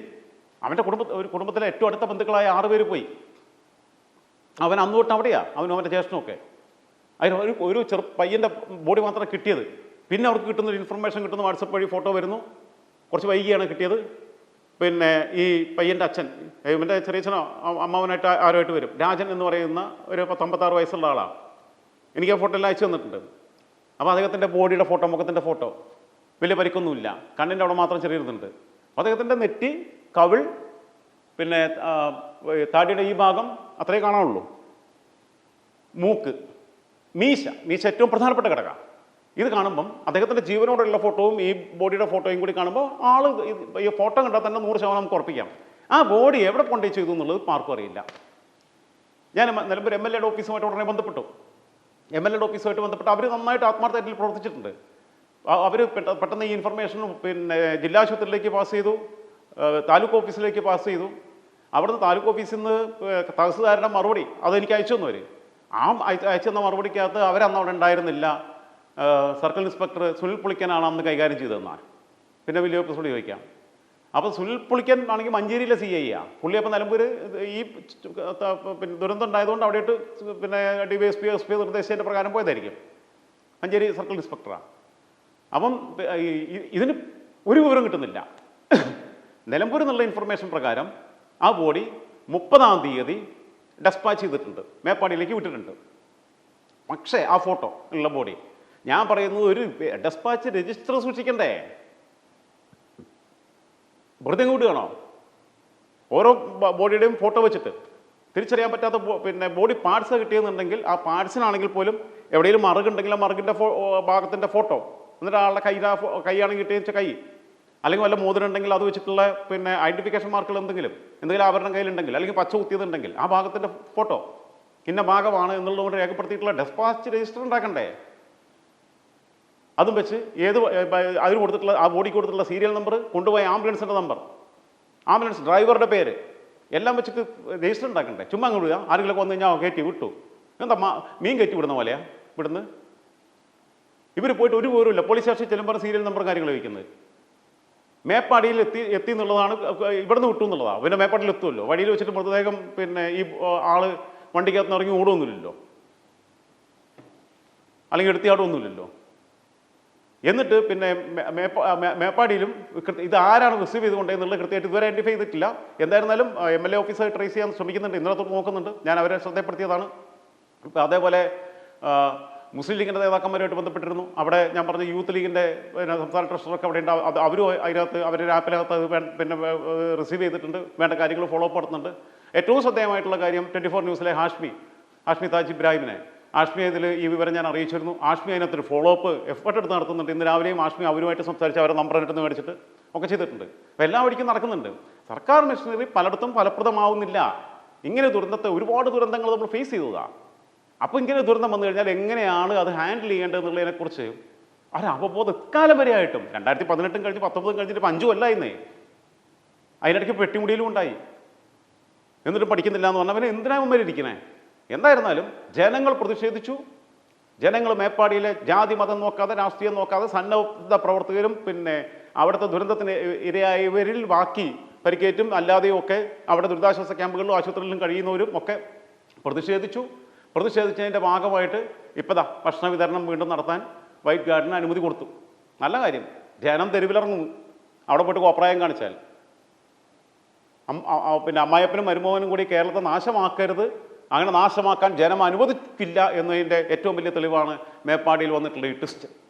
അവന്റെ കുടുംബ ഒരു കുടുംബത്തിലെ ഏറ്റവും അടുത്ത ബന്ധുക്കളായ ആറ് പേര് പോയി. അവൻ അന്ന് തൊട്ട് അവിടെയാ. അവനും അവന്റെ ജ്യേഷ്ഠനൊക്കെ അതിന് ഒരു ഒരു ചെറു പയ്യന്റെ ബോഡി മാത്രമേ കിട്ടിയത്. പിന്നെ അവർക്ക് കിട്ടുന്ന ഒരു ഇൻഫർമേഷൻ കിട്ടുന്ന വാട്സപ്പ് വഴി ഫോട്ടോ വരുന്നു. കുറച്ച് വൈകിയാണ് കിട്ടിയത്. പിന്നെ ഈ പയ്യന്റെ അച്ഛൻ ഇവന്റെ ചെറിയച്ഛനോ അമ്മാവനായിട്ട് ആരുമായിട്ട് വരും? രാജൻ എന്ന് പറയുന്ന ഒരു പത്തൊമ്പത്താറ് വയസ്സുള്ള ആളാണ് എനിക്ക് ആ ഫോട്ടോ എല്ലാം അയച്ചു തന്നിട്ടുണ്ട്. അപ്പോൾ അദ്ദേഹത്തിന്റെ ബോഡിയുടെ ഫോട്ടോ മുഖത്തിന്റെ ഫോട്ടോ. വലിയ പരിക്കൊന്നുമില്ല. കണ്ണിന്റെ അവിടെ മാത്രം ചെറിയിരുന്നുണ്ട്. അദ്ദേഹത്തിന്റെ നെറ്റി കവിൾ പിന്നെ താടിയുടെ ഈ ഭാഗം അത്രേ കാണാനുള്ളൂ മൂക്ക്. മീശ. മീശ ഏറ്റവും പ്രധാനപ്പെട്ട ഘടക. ഇത് കാണുമ്പം അദ്ദേഹത്തിന്റെ ജീവനോടുള്ള ഫോട്ടോയും ഈ ബോഡിയുടെ ഫോട്ടോയും കൂടി കാണുമ്പോൾ ആൾ ഈ ഫോട്ടോ കണ്ടാൽ തന്നെ നൂറ് ശതമാനം നമുക്ക് ഉറപ്പിക്കാം. ആ ബോഡി എവിടെ കൊണ്ടേ ചെയ്തു എന്നുള്ളത് ആർക്കും അറിയില്ല. ഞാൻ നിലമ്പൂർ എം എൽ എയുടെ ഓഫീസുമായിട്ട് ഉടനെ ബന്ധപ്പെട്ടു. എം എൽ എയുടെ ഓഫീസുമായിട്ട് ബന്ധപ്പെട്ട് അവർ നന്നായിട്ട് ആത്മാർത്ഥമായിട്ട് പ്രവർത്തിച്ചിട്ടുണ്ട്. അവർ പെട്ടെന്ന് ഈ ഇൻഫർമേഷൻ പിന്നെ ജില്ലാ ആശുപത്രിയിലേക്ക് പാസ് ചെയ്തു. താലൂക്ക് ഓഫീസിലേക്ക് പാസ് ചെയ്തു. അവിടുന്ന് താലൂക്ക് ഓഫീസിൽ നിന്ന് തഹസിൽദാരുടെ മറുപടി അതെനിക്ക് അയച്ചു തന്നു അവർ ആ അയച്ച തന്ന മറുപടിക്കകത്ത് അവരന്ന് അവിടെ ഉണ്ടായിരുന്നില്ല. സർക്കിൾ ഇൻസ്പെക്ടർ സുനിൽ പുളിക്കനാണ് അന്ന് കൈകാര്യം ചെയ്തതെന്നാണ് പിന്നെ വലിയ എപ്പിസോഡ് ചോദിക്കാം. അപ്പോൾ സുനിൽ പുളിക്കൻ ആണെങ്കിൽ മഞ്ചേരിയിലെ സി ഐ ആ. പുള്ളി അപ്പോൾ നിലമ്പൂർ ഈ പിന്നെ ദുരന്തം ഉണ്ടായതുകൊണ്ട് അവിടെയിട്ട് പിന്നെ D Y S P S P നിർദ്ദേശത്തിന്റെ പ്രകാരം പോയതായിരിക്കും. മഞ്ചേരി സർക്കിൾ ഇൻസ്പെക്ടറാണ് അപ്പം ഇതിന് ഒരു വിവരം കിട്ടുന്നില്ല. നിലമ്പൂർ എന്നുള്ള ഇൻഫർമേഷൻ പ്രകാരം ആ ബോഡി മുപ്പതാം തീയതി ഡെസ്പാച്ച് ചെയ്തിട്ടുണ്ട്. മേപ്പാടിയിലേക്ക് വിട്ടിട്ടുണ്ട്. പക്ഷേ ആ ഫോട്ടോ ഉള്ള ബോഡി ഞാൻ പറയുന്നത് ഒരു ഡെസ്പാച്ച് രജിസ്റ്റർ സൂക്ഷിക്കണ്ടേ? വെറുതെ കൂട്ടുകയാണോ ഓരോ ബോഡിയുടെയും ഫോട്ടോ വെച്ചിട്ട്. തിരിച്ചറിയാൻ പറ്റാത്ത പിന്നെ ബോഡി പാർട്സ് കിട്ടിയെന്നുണ്ടെങ്കിൽ ആ പാർട്സിനാണെങ്കിൽ പോലും എവിടെയെങ്കിലും മറുകുണ്ടെങ്കിൽ ആ മറുകിന്റെ ഫോ ഭാഗത്തിന്റെ ഫോട്ടോ. എന്നിട്ട് ആളുടെ കൈ കൈയാണെങ്കിൽ കിട്ടിയെന്ന് വെച്ചാൽ കൈ. അല്ലെങ്കിൽ വല്ല മോതിരം ഉണ്ടെങ്കിൽ അത് വെച്ചിട്ടുള്ള പിന്നെ ഐഡന്റിഫിക്കേഷൻ മാർക്കുകൾ എന്തെങ്കിലും. എന്തെങ്കിലും ആഭരണം കയ്യിലുണ്ടെങ്കിൽ അല്ലെങ്കിൽ പച്ച കുത്തിയതുണ്ടെങ്കിൽ ആ ഭാഗത്തിന്റെ ഫോട്ടോ. ഇന്ന ഭാഗമാണ് എന്നുള്ളതുകൊണ്ട് രേഖപ്പെടുത്തിയിട്ടുള്ള ഡെസ്പാച്ച് രജിസ്റ്റർ ഉണ്ടാക്കണ്ടേ? അതും വെച്ച് ഏത് അതിന് കൊടുത്തിട്ടുള്ള ആ ബോഡിക്ക് കൊടുത്തിട്ടുള്ള സീരിയൽ നമ്പർ കൊണ്ടുപോയ ആംബുലൻസിന്റെ നമ്പർ ആംബുലൻസ് ഡ്രൈവറുടെ പേര്. എല്ലാം വെച്ചിട്ട് രജിസ്റ്റർ ഉണ്ടാക്കണ്ടേ? ചുമ്മാ അങ്ങ് വിടുക. ആരെങ്കിലും വന്നു കഴിഞ്ഞാൽ കയറ്റി വിട്ടു. എന്താ മീൻ കയറ്റി വിടുന്ന പോലെയാ ഇവിടുന്ന്? ഇവർ പോയിട്ട് ഒരു പോരുമില്ല പോലീസ് സ്റ്റേഷൻ ചെല്ലുമ്പോൾ സീരിയൽ നമ്പർ കാര്യങ്ങൾ വയ്ക്കുന്നത് മേപ്പാടിയിൽ എത്തി എത്തി എന്നുള്ളതാണ് ഇവിടുന്ന് വിട്ടു എന്നുള്ളതാണ് പിന്നെ മേപ്പാടിയിൽ എത്തുമല്ലോ. വഴിയിൽ വെച്ചിട്ട് മൃതദേഹം പിന്നെ ഈ ആൾ വണ്ടിക്കകത്ത് ഇറങ്ങി ഓടുമൊന്നുമില്ലല്ലോ അല്ലെങ്കിൽ എടുത്തിയാടുമൊന്നുമില്ലല്ലോ എന്നിട്ട് പിന്നെ മേപ്പാടിയിലും ഇത് ആരാണ് റിസീവ് ചെയ്തുകൊണ്ട് എന്നുള്ളത് കൃത്യമായിട്ട് ഇതുവരെ ഐഡന്റിഫൈ ചെയ്തിട്ടില്ല. എന്തായിരുന്നാലും M L A officer trace ചെയ്യാൻ ശ്രമിക്കുന്നുണ്ട്. ഇന്നലെ തൊട്ട് നോക്കുന്നുണ്ട്. ഞാൻ അവരെ ശ്രദ്ധപ്പെടുത്തിയതാണ്. ഇപ്പം അതേപോലെ മുസ്ലിം ലീഗിന്റെ നേതാക്കന്മാരുമായിട്ട് ബന്ധപ്പെട്ടിരുന്നു. അവിടെ ഞാൻ പറഞ്ഞ യൂത്ത് ലീഗിന്റെ പിന്നെ സംസ്ഥാന ട്രഷറൊക്കെ അവിടെ ഉണ്ട് അവരും അതിനകത്ത് അവരുടെ ആപ്പിനകത്ത് പിന്നെ റിസീവ് ചെയ്തിട്ടുണ്ട്. വേണ്ട കാര്യങ്ങൾ ഫോളോ അപ്പ് നടത്തുന്നുണ്ട്. ഏറ്റവും ശ്രദ്ധേയമായിട്ടുള്ള കാര്യം ട്വന്റി ഫോർ ന്യൂസിലെ ഹാഷ്മി ഹാഷ്മി താജ് ഇബ്രാഹിമിനെ. ആഷ്മി ഇതിൽ ഈ വിവരം ഞാൻ അറിയിച്ചിരുന്നു. ആഷ്മി അതിനകത്തൊരു ഫോളോ അപ്പ് എഫേർട്ട് എടുത്ത് നടത്തുന്നുണ്ട്. ഇന്ന് രാവിലെയും ആഷ്മി അവരുമായിട്ട് സംസാരിച്ച് അവരെ നമ്പർ എടുത്ത് മേടിച്ചിട്ട് ഒക്കെ ചെയ്തിട്ടുണ്ട്. അപ്പോൾ എല്ലാ വഴിക്കും നടക്കുന്നുണ്ട്. സർക്കാർ മെഷീനറി പലയിടത്തും ഫലപ്രദമാവുന്നില്ല. ഇങ്ങനെ ദുരന്തത്തെ ഒരുപാട് ദുരന്തങ്ങൾ നമ്മൾ ഫേസ് ചെയ്തതാണ് അപ്പോൾ ഇങ്ങനെ ദുരന്തം വന്നു കഴിഞ്ഞാൽ എങ്ങനെയാണ് അത് ഹാൻഡിൽ ചെയ്യേണ്ടത് എന്നുള്ളതിനെക്കുറിച്ച് ഒരു അവബോധം വരെ ആയിട്ടും രണ്ടായിരത്തി പതിനെട്ടും കഴിഞ്ഞ് പത്തൊമ്പതും കഴിഞ്ഞിട്ട് അഞ്ചും കൊല്ലായിരുന്നേ അതിനിടയ്ക്ക് പെട്ടിമുടിയിലും ഉണ്ടായി. എന്നിട്ട് പഠിക്കുന്നില്ല എന്ന് പറഞ്ഞാൽ അവനെ എന്തിനാ മുമ്പിൽ ഇരിക്കണേ എന്തായിരുന്നാലും ജനങ്ങൾ പ്രതിഷേധിച്ചു. ജനങ്ങൾ മേപ്പാടിയിലെ ജാതി മതം നോക്കാതെ രാഷ്ട്രീയം നോക്കാതെ സന്നദ്ധ പ്രവർത്തകരും പിന്നെ അവിടുത്തെ ദുരന്തത്തിന് ഇരയായവരിൽ ബാക്കി പരിക്കേറ്റും അല്ലാതെയും ഒക്കെ അവിടെ ദുരിതാശ്വാസ ക്യാമ്പുകളിലും ആശുപത്രികളിലും കഴിയുന്നവരും ഒക്കെ പ്രതിഷേധിച്ചു. പ്രതിഷേധിച്ചതിന്റെ ഭാഗമായിട്ട് ഇപ്പതാ ഭക്ഷണ വിതരണം വീണ്ടും നടത്താൻ വൈറ്റ് ഗാർഡിന് അനുമതി കൊടുത്തു. നല്ല കാര്യം. ജനം തെരുവിലിറങ്ങുന്നു. അവിടെ പോയിട്ട് കോപ്രായം കാണിച്ചാൽ. പിന്നെ അമ്മായപ്പനും മരുമോനും കൂടി കേരളത്തെ നാശമാക്കരുത്. അങ്ങനെ നാശമാക്കാൻ ജനം അനുവദിക്കില്ല എന്നതിന്റെ ഏറ്റവും വലിയ തെളിവാണ് മേപ്പാടിയിൽ വന്നിട്ടുള്ള ഈ ട്വിസ്റ്റ്